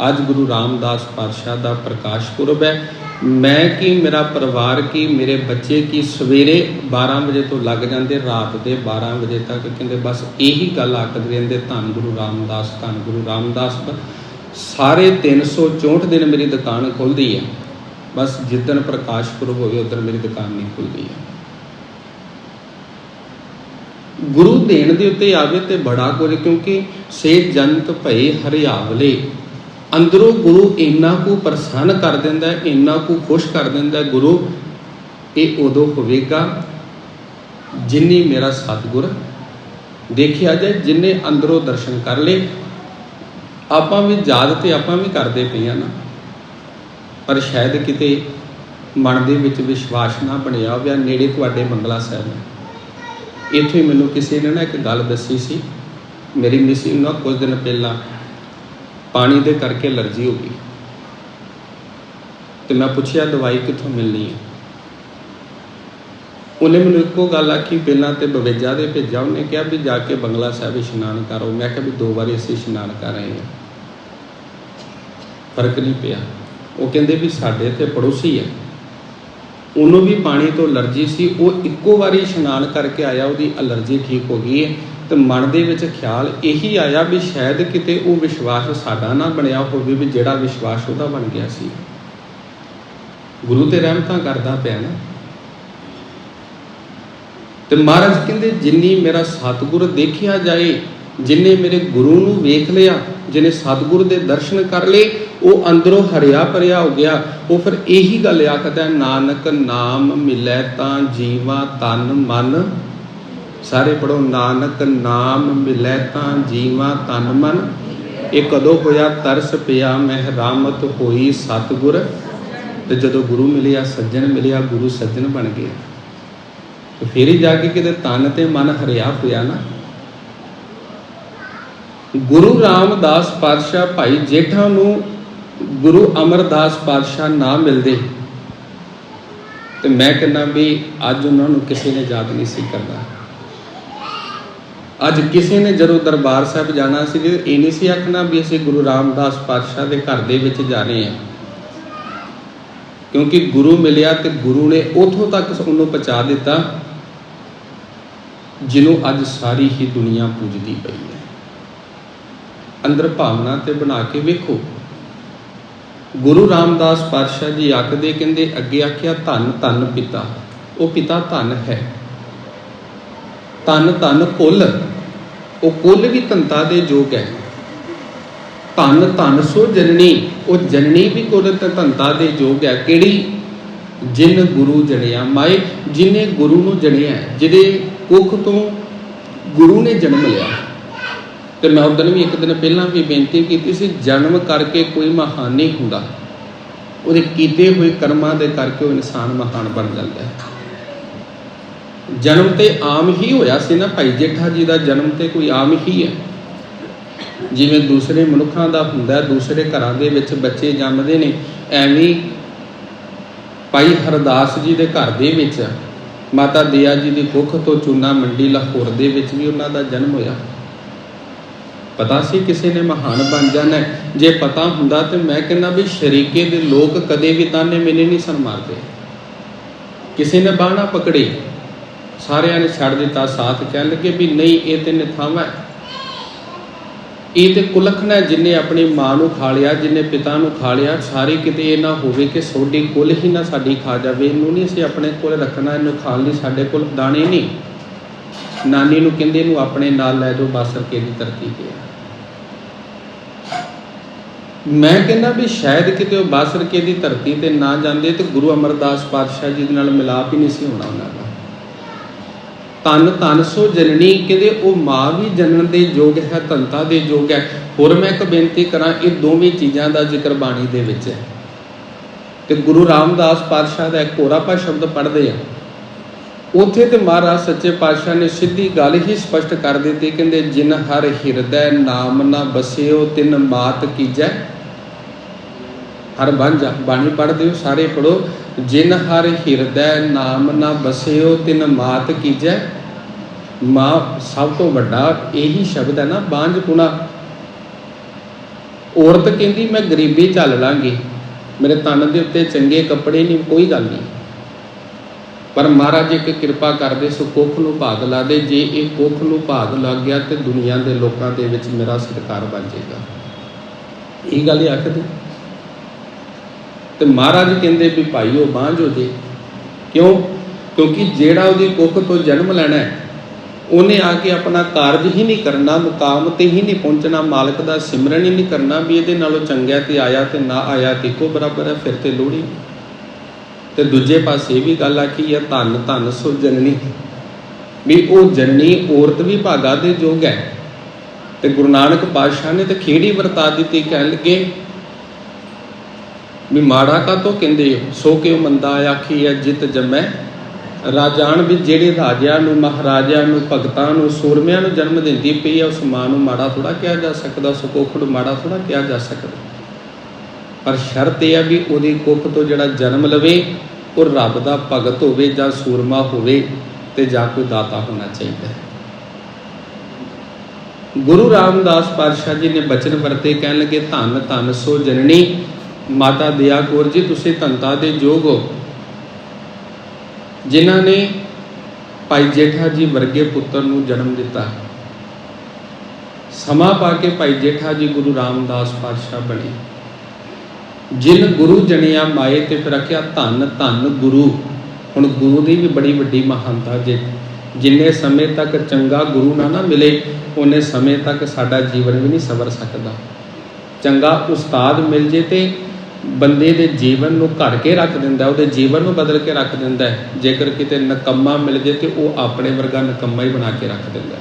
ਅੱਜ ਗੁਰੂ ਰਾਮਦਾਸ ਪਾਤਸ਼ਾਹ ਦਾ ਪ੍ਰਕਾਸ਼ ਪੁਰਬ ਹੈ। ਮੈਂ ਕੀ, ਮੇਰਾ ਪਰਿਵਾਰ ਕੀ, ਮੇਰੇ ਬੱਚੇ ਕੀ ਸਵੇਰੇ 12 ਵਜੇ ਤੋਂ ਲੱਗ ਜਾਂਦੇ, ਰਾਤ ਦੇ 12 ਵਜੇ ਤੱਕ ਕਹਿੰਦੇ ਬਸ ਇਹੀ ਗੱਲ ਆਖਦੇ ਰਹਿੰਦੇ, ਧੰਨ ਗੁਰੂ ਰਾਮਦਾਸ, ਧੰਨ ਗੁਰੂ ਰਾਮਦਾਸ। ਸਾਰੇ 364 ਦਿਨ ਮੇਰੀ ਦੁਕਾਨ ਖੁੱਲਦੀ ਹੈ। ਬਸ ਜਿੱਦਣ ਪ੍ਰਕਾਸ਼ ਪੁਰਬ ਹੋਵੇ ਉਦੋਂ ਮੇਰੀ ਦੁਕਾਨ ਨਹੀਂ ਖੁੱਲਦੀ ਹੈ। ਗੁਰੂ ਦੇਣ ਦੇ ਉੱਤੇ ਆਵੇ ਤੇ ਬੜਾ ਕੁਝ, ਕਿਉਂਕਿ ਸੇ ਜੰਤ ਭਏ ਹਰਿਆਵਲੇ। ਅੰਦਰੋਂ ਗੁਰੂ ਇੰਨਾ ਕੁ ਪ੍ਰਸੰਨ ਕਰ ਦਿੰਦਾ ਹੈ ਇੰਨਾ ਕੁ ਖੁਸ਼ ਕਰ ਦਿੰਦਾ ਹੈ ਗੁਰੂ, ਇਹ ਉਦੋਂ ਹੋਵੇਗਾ ਜਿੰਨੀ ਮੇਰਾ ਸਤਿਗੁਰ ਦੇਖਿਆ ਜਾਏ, ਜਿੰਨੇ ਅੰਦਰੋਂ ਦਰਸ਼ਨ ਕਰ ਲਏ। ਆਪਾਂ ਵੀ ਯਾਦ ਤੇ ਆਪਾਂ ਵੀ ਕਰਦੇ ਪਏ ਆ ਨਾ। ਪਰ ਸ਼ਾਇਦ ਕਿਤੇ ਮਨ ਦੇ ਵਿੱਚ ਵਿਸ਼ਵਾਸ ਨਾ ਬਣਿਆ ਹੋਵੇ ਨੇੜੇ ਤੁਹਾਡੇ ਮੰਗਲਾ ਸਾਹਿਬ। ਹੈ ਇੱਥੇ ਮੈਨੂੰ ਕਿਸੇ ਨੇ ਨਾ ਇੱਕ ਗੱਲ ਦੱਸੀ ਸੀ। ਮੇਰੀ ਮਿਸੀ ਨੂੰ ਨਾ ਕੁਝ ਦਿਨ ਪਹਿਲਾਂ ਪਾਣੀ ਦੇ ਕਰਕੇ ਅਲਰਜੀ ਹੋ ਗਈ। ਤੇ ਮੈਂ ਪੁੱਛਿਆ, ਦਵਾਈ ਕਿੱਥੋਂ ਮਿਲਣੀ ਹੈ ਉਹਨੇ ਮੈਨੂੰ ਇੱਕੋ ਗੱਲ ਆਖੀ, ਪਹਿਲਾਂ ਤੇ ਬਵੇਜਾ ਦੇ ਭੇਜਿਆ। ਉਹਨੇ ਕਿਹਾ ਵੀ ਜਾ ਕੇ ਬੰਗਲਾ ਸਾਹਿਬ ਇਸ਼ਨਾਨ ਕਰੋ। ਮੈਂ ਕਿਹਾ ਵੀ ਦੋ ਵਾਰੀ ਅਸੀਂ ਇਸ਼ਨਾਨ ਕਰ ਰਹੇ ਹਾਂ। ਫ਼ਰਕ ਨਹੀਂ ਪਿਆ। ਉਹ ਕਹਿੰਦੇ ਵੀ ਸਾਡੇ ਇੱਥੇ ਪੜੋਸੀ ਹੈ ਉਹਨੂੰ ਵੀ ਪਾਣੀ ਤੋਂ ਅਲਰਜੀ ਸੀ। ਉਹ ਇੱਕੋ ਵਾਰੀ ਇਸ਼ਨਾਨ ਕਰਕੇ ਆਇਆ। ਉਹਦੀ ਅਲਰਜੀ ਠੀਕ ਹੋ ਗਈ ਹੈ। ਤੇ ਮਨ ਦੇ ਵਿੱਚ ਖਿਆਲ ਇਹੀ ਆਇਆ ਵੀ ਸ਼ਾਇਦ ਕਿਤੇ ਉਹ ਵਿਸ਼ਵਾਸ ਸਾਡਾ ਨਾ ਬਣਿਆ ਹੋਵੇ ਵੀ ਜਿਹੜਾ ਵਿਸ਼ਵਾਸ ਉਹਦਾ ਬਣ ਗਿਆ ਸੀ। ਗੁਰੂ ਤੇ ਰਹਿਮਤਾਂ ਕਰਦਾ ਪਿਆ ਨਾ। ਤੇ ਮਹਾਰਾਜ ਕਹਿੰਦੇ, ਜਿੰਨੀ ਮੇਰਾ ਸਤਿਗੁਰ ਦੇਖਿਆ ਜਾਏ, ਜਿਨੇ ਮੇਰੇ ਗੁਰੂ ਨੂੰ ਵੇਖ ਲਿਆ ਜਿਨੇ ਸਤਿਗੁਰ ਦੇ ਦਰਸ਼ਨ ਕਰ ਲਏ, ਉਹ ਅੰਦਰੋਂ ਹਰਿਆ ਭਰਿਆ ਹੋ ਗਿਆ। ਉਹ ਫਿਰ ਇਹੀ ਗੱਲ ਆਖਦਾ ਨਾਨਕ ਨਾਮ ਮਿਲੈ ਤਾਂ ਜੀਵਾ ਤਨ ਮਨ। ਸਾਰੇ ਪੜੋ ਨਾਨਕ ਨਾਮ ਮਿਲੈ ਤਾਂ ਜੀਵਾ ਤਨ ਮਨ। ਇਹ ਕਦੋਂ ਹੋਇਆ? ਤਰਸ ਪਿਆ ਮਹਿਰਾਮਤ ਹੋਈ ਸਤਿਗੁਰ। ਤੇ ਜਦੋਂ ਗੁਰੂ ਮਿਲਿਆ, ਸੱਜਣ ਮਿਲਿਆ, ਗੁਰੂ ਸੱਜਣ ਬਣ ਗਏ। ਤੇ ਫਿਰ ਹੀ ਜਾ ਕੇ ਕਿਤੇ ਤਨ ਤੇ ਮਨ ਹਰਿਆ ਹੋਇਆ ਨਾ। ਗੁਰੂ ਰਾਮਦਾਸ ਪਾਤਸ਼ਾਹ ਭਾਈ ਜੇਠਾ ਨੂੰ ਗੁਰੂ ਅਮਰਦਾਸ ਪਾਤਸ਼ਾਹ ਨਾ ਮਿਲਦੇ। ਤੇ ਮੈਂ ਕਹਿੰਦਾ ਵੀ ਅੱਜ ਉਹਨਾਂ ਨੂੰ ਕਿਸੇ ਨੇ ਯਾਦ ਨਹੀਂ ਸੀ ਕਰਨਾ ਅੱਜ ਕਿਸੇ ਨੇ ਜਦੋਂ ਦਰਬਾਰ ਸਾਹਿਬ ਜਾਣਾ ਸੀ, ਤੇ ਇਹ ਨਹੀਂ ਸੀ ਆਖਣਾ ਵੀ ਅਸੀਂ ਗੁਰੂ ਰਾਮਦਾਸ ਪਾਤਸ਼ਾਹ ਦੇ ਘਰ ਦੇ ਵਿੱਚ ਜਾ ਰਹੇ ਹਾਂ। ਕਿਉਂਕਿ ਗੁਰੂ ਮਿਲਿਆ ਤੇ ਗੁਰੂ ਨੇ ਉਥੋਂ ਤੱਕ ਉਹਨੂੰ ਪਹੁੰਚਾ ਦਿੱਤਾ, ਜਿਹਨੂੰ ਅੱਜ ਸਾਰੀ ਹੀ ਦੁਨੀਆ ਪੂਜਦੀ ਪਈ ਹੈ। ਅੰਦਰ ਭਾਵਨਾ ਤੇ ਬਣਾ ਕੇ ਵੇਖੋ। ਗੁਰੂ ਰਾਮਦਾਸ ਪਾਤਸ਼ਾਹ ਜੀ ਆਖਦੇ, ਕਹਿੰਦੇ, ਅੱਗੇ ਆਖਿਆ, ਧੰਨ ਧੰਨ ਪਿਤਾ। ਉਹ ਪਿਤਾ ਧੰਨ ਹੈ। ਧੰਨ ਧੰਨ ਕੁੱਲ ਉਹ ਕੁੱਲ ਵੀ ਧੰਤਾ ਦੇ ਯੋਗ ਹੈ। ਧੰਨ ਧੰਨ ਸੋ ਜਨਨੀ, ਉਹ ਜਨਨੀ ਵੀ ਕੁੱਲ ਤੇ ਧੰਤਾ ਦੇ ਯੋਗ ਹੈ। ਕਿਹੜੀ? ਜਿਨ ਗੁਰੂ ਜਣਿਆ ਮਾਏ, ਜਿਨੇ ਗੁਰੂ ਨੂੰ ਜਣਿਆ ਜਿਹਦੇ ਕੁੱਖ ਤੋਂ ਗੁਰੂ ਨੇ ਜਨਮ ਲਿਆ। ਤੇ ਮੈਂ ਉਦੋਂ ਵੀ ਇੱਕ ਦਿਨ ਪਹਿਲਾਂ ਵੀ ਬੇਨਤੀ ਕੀਤੀ ਸੀ, ਜਨਮ ਕਰਕੇ ਕੋਈ ਮਹਾਨ ਨਹੀਂ ਹੁੰਦਾ। ਉਹਦੇ ਕੀਤੇ ਹੋਏ ਕਰਮਾਂ ਦੇ ਕਰਕੇ ਉਹ ਇਨਸਾਨ ਮਹਾਨ ਬਣ ਜਾਂਦਾ ਹੈ। ਜਨਮ ਤੇ ਆਮ ਹੀ ਹੋਇਆ ਸੀ ਨਾ ਭਾਈ ਜੇਠਾ ਜੀ ਦਾ ਜਨਮ ਤੇ ਕੋਈ ਆਮ ਹੀ ਹੈ। ਜਿਵੇਂ ਦੂਸਰੇ ਮਨੁੱਖਾਂ ਦਾ ਹੁੰਦਾ ਦੂਸਰੇ ਘਰਾਂ ਦੇ ਵਿੱਚ ਬੱਚੇ ਜੰਮਦੇ ਨੇ, ਐਵੇਂ ਭਾਈ ਹਰਦਾਸ ਜੀ ਦੇ ਘਰ ਦੇ ਵਿੱਚ, ਮਾਤਾ ਦਿਆ ਜੀ ਦੀ ਕੁੱਖ ਤੋਂ ਚੂਨਾ ਮੰਡੀ ਲਾਹੌਰ ਦੇ ਵਿੱਚ ਵੀ ਉਹਨਾਂ ਦਾ ਜਨਮ ਹੋਇਆ। ਪਤਾ ਸੀ ਕਿਸੇ ਨੇ ਮਹਾਨ ਬਣ ਜਾਣਾ ਜੇ ਪਤਾ ਹੁੰਦਾ ਤੇ ਮੈਂ ਕਹਿੰਦਾ ਵੀ ਸ਼ਰੀਕੇ ਦੇ ਲੋਕ ਕਦੇ ਵੀ ਤਾਨੇ ਮੈਨੇ ਨਹੀਂ ਸਨ ਮਾਰਦੇ ਕਿਸੇ ਨੇ ਬਾਣਾ ਪਕੜੀ। ਸਾਰਿਆਂ ਨੇ ਛੱਡ ਦਿੱਤਾ ਸਾਥ ਕਹਿਣ ਲੱਗੇ ਵੀ ਨਹੀਂ ਇਹ ਤੇ ਨਿਥਾਵਾ ਹੈ। ਇਹ ਤੇ ਕੁਲਖਣਾ ਹੈ, ਜਿਨੇ ਆਪਣੀ ਮਾਂ ਨੂੰ ਖਾ ਲਿਆ ਜਿਨੇ ਪਿਤਾ ਨੂੰ ਖਾ ਲਿਆ ਸਾਰੇ ਕਿਤੇ ਇਹ ਨਾ ਹੋਵੇ ਕਿ ਸੋਡੀ ਕੁਲ ਹੀ ਨਾ ਸਾਡੀ ਖਾ ਜਾਵੇ। ਇਹਨੂੰ ਨਹੀਂ ਅਸੀਂ ਆਪਣੇ ਕੋਲ ਰੱਖਣਾ ਇਹਨੂੰ ਖਾਣ ਲਈ ਸਾਡੇ ਕੋਲ ਦਾਣੇ ਨਹੀਂ। ਨਾਨੀ ਨੂੰ ਕਹਿੰਦੇ ਇਹਨੂੰ ਆਪਣੇ ਨਾਲ ਲੈ ਜਾਓ ਬਾਸਰਕੇ ਦੀ ਧਰਤੀ ਤੇ। ਮੈਂ ਕਹਿੰਦਾ ਵੀ ਸ਼ਾਇਦ ਕਿਤੇ ਉਹ ਬਾਸਰਕੇ ਦੀ ਧਰਤੀ ਤੇ ਨਾ ਜਾਂਦੇ ਤੇ ਗੁਰੂ ਅਮਰਦਾਸ ਪਾਤਸ਼ਾਹ ਜੀ ਦੇ ਨਾਲ ਮਿਲਾਪ ਹੀ ਨਹੀਂ ਸੀ ਹੋਣਾ ਉਹਨਾਂ ਦਾ। ਤਨ ਤਨ ਸੋ ਜਨਨੀ, ਕਹਿੰਦੇ ਉਹ ਮਾਂ ਵੀ ਜਨਨ ਦੇ ਯੋਗ ਹੈ, ਧੰਤਾ ਦੇ ਯੋਗ ਹੈ। ਹੋਰ ਮੈਂ ਇੱਕ ਬੇਨਤੀ ਕਰਾਂ, ਇਹ ਦੋਵੇਂ ਚੀਜ਼ਾਂ ਦਾ ਜ਼ਿਕਰ ਬਾਣੀ ਦੇ ਵਿੱਚ ਹੈ। ਤੇ ਗੁਰੂ ਰਾਮਦਾਸ ਪਾਤਸ਼ਾਹ ਦਾ ਇੱਕ ਹੋਰਾਪਾ ਸ਼ਬਦ ਪੜ੍ਹਦੇ ਆ। ਉਥੇ ਤੇ ਮਹਾਰਾਜ ਸੱਚੇ ਪਾਤਸ਼ਾਹ ਨੇ ਸਿੱਧੀ ਗੱਲ ਹੀ ਸਪਸ਼ਟ ਕਰ ਦਿੱਤੀ, ਕਹਿੰਦੇ, ਜਿਨ ਹਰ ਹਿਰਦੈ ਨਾਮ ਨਾ ਬਸਿਓ, ਤਿਨ ਮਾਤ ਕੀਜੈ। ਹਰ ਬਾਂਝਾ ਬਾਣੀ ਪੜ੍ਹਦੇ ਹੋ, ਸਾਰੇ ਪੜੋ ਜਿਨ ਹਰ ਹਿਰਦੈ ਨਾਮ ਨਾ ਬਸਿਓ, ਤਿਨ ਮਾਤ ਕੀਜੈ। ਮਾਂ ਸਭ ਤੋਂ ਵੱਡਾ ਇਹੀ ਸ਼ਬਦ ਹੈ ਨਾ, ਬਾਂਝ ਬਾਂਝਪੁਣਾ ਔਰਤ ਕਹਿੰਦੀ, ਮੈਂ ਗਰੀਬੀ ਝੱਲ ਲਾਂਗੀ। ਮੇਰੇ ਤਨ ਦੇ ਉੱਤੇ ਚੰਗੇ ਕੱਪੜੇ ਨਹੀਂ, ਕੋਈ ਗੱਲ ਨਹੀਂ। ਪਰ ਮਹਾਰਾਜ ਇੱਕ ਕਿਰਪਾ ਕਰਦੇ, ਸੋ ਕੁੱਖ ਨੂੰ ਭਾਗ ਲਾ ਦੇ। ਜੇ ਇਹ ਕੁੱਖ ਨੂੰ ਭਾਗ ਲੱਗ ਗਿਆ, ਤੇ ਦੁਨੀਆ ਦੇ ਲੋਕਾਂ ਦੇ ਵਿੱਚ ਮੇਰਾ ਸਤਿਕਾਰ ਬਣ ਜਾਏਗਾ। ਇਹ ਗੱਲ ਹੀ ਆਖਦੇ। ਤੇ ਮਹਾਰਾਜ ਕਹਿੰਦੇ ਵੀ ਭਾਈ ਉਹ ਬਾਂਝ ਹੋ ਜੇ। ਕਿਉਂ? ਕਿਉਂਕਿ ਜਿਹੜਾ ਉਹਦੀ ਕੁੱਖ ਤੋਂ ਜਨਮ ਲੈਣਾ ਹੈ ਉਹਨੇ ਆ ਕੇ ਆਪਣਾ ਕਾਰਜ ਹੀ ਨਹੀਂ ਕਰਨਾ, ਮੁਕਾਮ ਤੇ ਹੀ ਨਹੀਂ ਪਹੁੰਚਣਾ, ਮਾਲਕ ਦਾ ਸਿਮਰਨ ਹੀ ਨਹੀਂ ਕਰਨਾ ਵੀ ਇਹਦੇ ਨਾਲੋਂ ਚੰਗਾ ਤੇ ਆਇਆ ਤੇ ਨਾ ਆਇਆ ਤੇ ਇੱਕੋ ਬਰਾਬਰ ਹੈ, ਫਿਰ ਤੇ ਲੋੜੀ ਤੇ ਦੂਜੇ ਪਾਸੇ ਇਹ ਵੀ ਗੱਲ ਆਖੀ ਹੈ ਧੰਨ ਧੰਨ ਸੋ ਜਨਨੀ। ਵੀ ਉਹ ਜਨਨੀ ਔਰਤ ਵੀ ਭਾਗਾ ਦੇ ਯੋਗ ਹੈ। ਤੇ ਗੁਰੂ ਨਾਨਕ ਪਾਤਸ਼ਾਹ ਨੇ ਤੇ ਖੇੜੀ ਵਰਤਾ ਦਿੱਤੀ, ਕਹਿਣ ਲੱਗੇ, ਵੀ ਮਾੜਾ ਕਾ ਤੋਂ ਕਹਿੰਦੇ ਸੋ ਕਿਉ ਮੰਦਾ ਆਖੀ ਹੈ, ਜਿਤ ਜਮੈ। ਰਾਜਾਨ ਵੀ ਜਿਹੜੇ ਰਾਜਿਆਂ ਨੂੰ, ਮਹਾਰਾਜਿਆਂ ਨੂੰ, ਭਗਤਾਂ ਨੂੰ, ਸੂਰਮਿਆਂ ਨੂੰ ਜਨਮ ਦਿੰਦੀ ਪਈ ਹੈ ਉਸ ਮਾਂ ਨੂੰ ਮਾੜਾ ਥੋੜਾ ਕਿਹਾ ਜਾ ਸਕਦਾ, ਉਸ ਕੋਖੜ ਨੂੰ ਮਾੜਾ ਥੋੜਾ ਕਿਹਾ ਜਾ ਸਕਦਾ। ਪਰ ਸ਼ਰਤ ਇਹ ਹੈ ਵੀ ਉਹਦੀ ਕੁੱਖ ਤੋਂ ਜਿਹੜਾ ਜਨਮ ਲਵੇ, ਉਹ ਰੱਬ ਦਾ ਭਗਤ ਹੋਵੇ ਜਾਂ ਸੂਰਮਾ ਹੋਵੇ ਤੇ ਜਾਂ ਕੋਈ ਦਾਤਾ ਹੋਣਾ ਚਾਹੀਦਾ। ਹੈ ਗੁਰੂ ਰਾਮਦਾਸ ਪਾਤਸ਼ਾਹ ਜੀ ਨੇ ਬਚਨ ਵਰਤੇ, ਕਹਿਣ ਲੱਗੇ, ਧੰਨ ਧੰਨ ਸੋ ਜਨਨੀ, ਮਾਤਾ ਦਿਆ ਕੌਰ ਜੀ, ਤੁਸੀਂ ਧੰਤਾ ਦੇ ਯੋਗ ਹੋ। ਜਿਨ੍ਹਾਂ ਨੇ ਭਾਈ ਜੇਠਾ ਜੀ ਵਰਗੇ ਪੁੱਤਰ ਨੂੰ ਜਨਮ ਦਿੱਤਾ। ਸਮਾਂ ਪਾ ਕੇ ਭਾਈ ਜੇਠਾ ਜੀ ਗੁਰੂ ਰਾਮਦਾਸ ਪਾਤਸ਼ਾਹ ਬਣੇ। ਜਿਨ ਗੁਰੂ ਜਣਿਆ ਮਾਏ ਤੇ ਫਿਰ ਆਖਿਆ, ਧੰਨ ਧੰਨ ਗੁਰੂ। ਹੁਣ ਗੁਰੂ ਦੀ ਵੀ ਬੜੀ ਵੱਡੀ ਮਹਾਨਤਾ ਜੇ ਜਿੰਨੇ ਸਮੇਂ ਤੱਕ ਚੰਗਾ ਗੁਰੂ ਨਾ ਨਾ ਮਿਲੇ ਉਹਨੇ ਸਮੇਂ ਤੱਕ ਸਾਡਾ ਜੀਵਨ ਵੀ ਨਹੀਂ ਸਵਰ ਸਕਦਾ। ਚੰਗਾ ਉਸਤਾਦ ਮਿਲ ਜੇ ਤੇ ਬੰਦੇ ਦੇ ਜੀਵਨ ਨੂੰ ਘੜ ਕੇ ਰੱਖ ਦਿੰਦਾ ਉਹਦੇ ਜੀਵਨ ਨੂੰ ਬਦਲ ਕੇ ਰੱਖ ਦਿੰਦਾ ਜੇਕਰ ਕਿਤੇ ਨਕੰਮਾ ਮਿਲ ਜੇ ਤੇ ਉਹ ਆਪਣੇ ਵਰਗਾ ਨਕੰਮਾ ਹੀ ਬਣਾ ਕੇ ਰੱਖ ਦਿੰਦਾ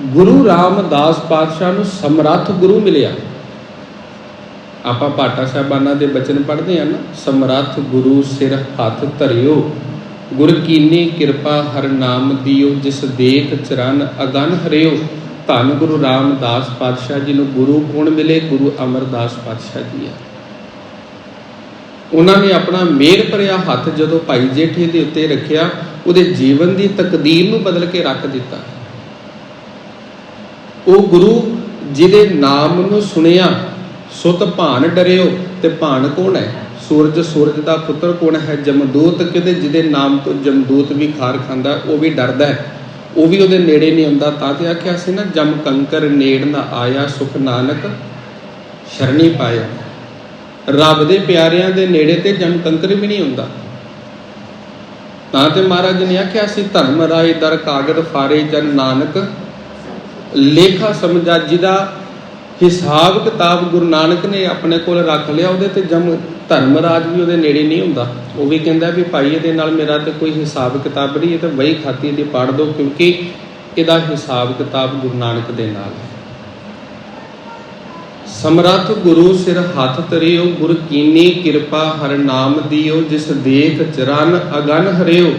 ਗੁਰੂ ਰਾਮਦਾਸ ਪਾਤਸ਼ਾਹ ਨੂੰ ਸਮਰੱਥ ਗੁਰੂ ਮਿਲਿਆ। ਆਪਾਂ ਪਾਟਾ ਸਾਹਿਬਾਨਾਂ ਦੇ ਬਚਨ ਪੜ੍ਹਦੇ ਆ ਨਾ, ਸਮਰੱਥ ਗੁਰੂ ਸਿਰ ਹੱਥ ਧਰਿਓ। ਗੁਰ ਕੀਨੀ ਕਿਰਪਾ ਹਰ ਨਾਮ ਦਿਓ, ਜਿਸ ਦੇਖ ਚਰਨ ਅਗਨ ਹਰਿਓ। ਧੰਨ ਗੁਰੂ ਰਾਮਦਾਸ ਪਾਤਸ਼ਾਹ ਜੀ ਨੂੰ ਗੁਰੂ ਕੌਣ ਮਿਲੇ, ਗੁਰੂ ਅਮਰਦਾਸ ਪਾਤਸ਼ਾਹ ਜੀ ਆ। ਉਹਨਾਂ ਨੇ ਆਪਣਾ ਮੇਰ ਭਰਿਆ ਹੱਥ ਜਦੋਂ ਭਾਈ ਜੇਠੇ ਦੇ ਉੱਤੇ ਰੱਖਿਆ, ਉਹਦੇ ਜੀਵਨ ਦੀ ਤਕਦੀਰ ਨੂੰ ਬਦਲ ਕੇ ਰੱਖ ਦਿੱਤਾ। ਉਹ ਗੁਰੂ ਜਿਹਦੇ ਨਾਮ ਨੂੰ ਸੁਣਿਆ, ਸੁਤ ਭਾਨ ਡਰਿਓ ਤੇ ਭਾਨ ਕੌਣ ਹੈ? ਸੂਰਜ ਸੂਰਜ ਦਾ ਪੁੱਤਰ ਕੌਣ ਹੈ? ਜਮਦੂਤ ਕਿਤੇ ਜਿਹਦੇ ਨਾਮ ਤੋਂ ਜਮਦੂਤ ਵੀ ਖਾਰ ਖਾਂਦਾ, ਉਹ ਵੀ ਡਰਦਾ ਹੈ। ਉਹ ਵੀ ਉਹਦੇ ਨੇੜੇ ਨਹੀਂ ਆਉਂਦਾ ਤਾਂ ਤੇ ਆਖਿਆ ਸੀ ਨਾ, ਜਮ ਕੰਕਰ ਨੇੜ ਨਾ ਆਇਆ, ਸੁਖ ਨਾਨਕ ਸ਼ਰਣੀ ਪਾਇਆ। ਰੱਬ ਦੇ ਪਿਆਰਿਆਂ ਦੇ ਨੇੜੇ ਤੇ ਜਮ ਕੰਕਰ ਵੀ ਨਹੀਂ ਹੁੰਦਾ। ਤਾਂ ਤੇ ਮਹਾਰਾਜ ਨੇ ਆਖਿਆ ਸੀ, ਧਰਮ ਰਾਏ ਦਰ ਕਾਗਦ ਫਾਰੇ ਜਨ ਨਾਨਕ, ਲੇਖਾ ਸਮਝਾ ਜਿਹਦਾ ਹਿਸਾਬ ਕਿਤਾਬ ਗੁਰੂ ਨਾਨਕ ਨੇ ਆਪਣੇ ਕੋਲ ਰੱਖ ਲਿਆ, ਉਹਦੇ ਤੇ ਜਮ ਧਰਮਰਾਜ ਵੀ ਉਹਦੇ ਨੇੜੇ ਨਹੀਂ ਹੁੰਦਾ। ਉਹ ਵੀ ਕਹਿੰਦਾ ਵੀ ਭਾਈ, ਇਹਦੇ ਨਾਲ ਮੇਰਾ ਤੇ ਕੋਈ ਹਿਸਾਬ ਕਿਤਾਬ ਨਹੀਂ, ਇਹ ਤਾਂ ਵਹੀ ਖਾਤੀ ਦੀ ਪੜ ਦੋ, ਕਿਉਂਕਿ ਇਹਦਾ ਹਿਸਾਬ ਕਿਤਾਬ ਗੁਰੂ ਨਾਨਕ ਦੇ ਨਾਲ ਹੈ। ਸਮਰੱਥ ਗੁਰੂ ਸਿਰ ਹੱਥ ਧਰਿਓ, ਗੁਰ ਕੀਨੀ ਕਿਰਪਾ ਹਰ ਨਾਮ ਦਿਓ, ਜਿਸ ਦੇਖ ਚਰਨ ਅਗਨ ਹਰਿਓ।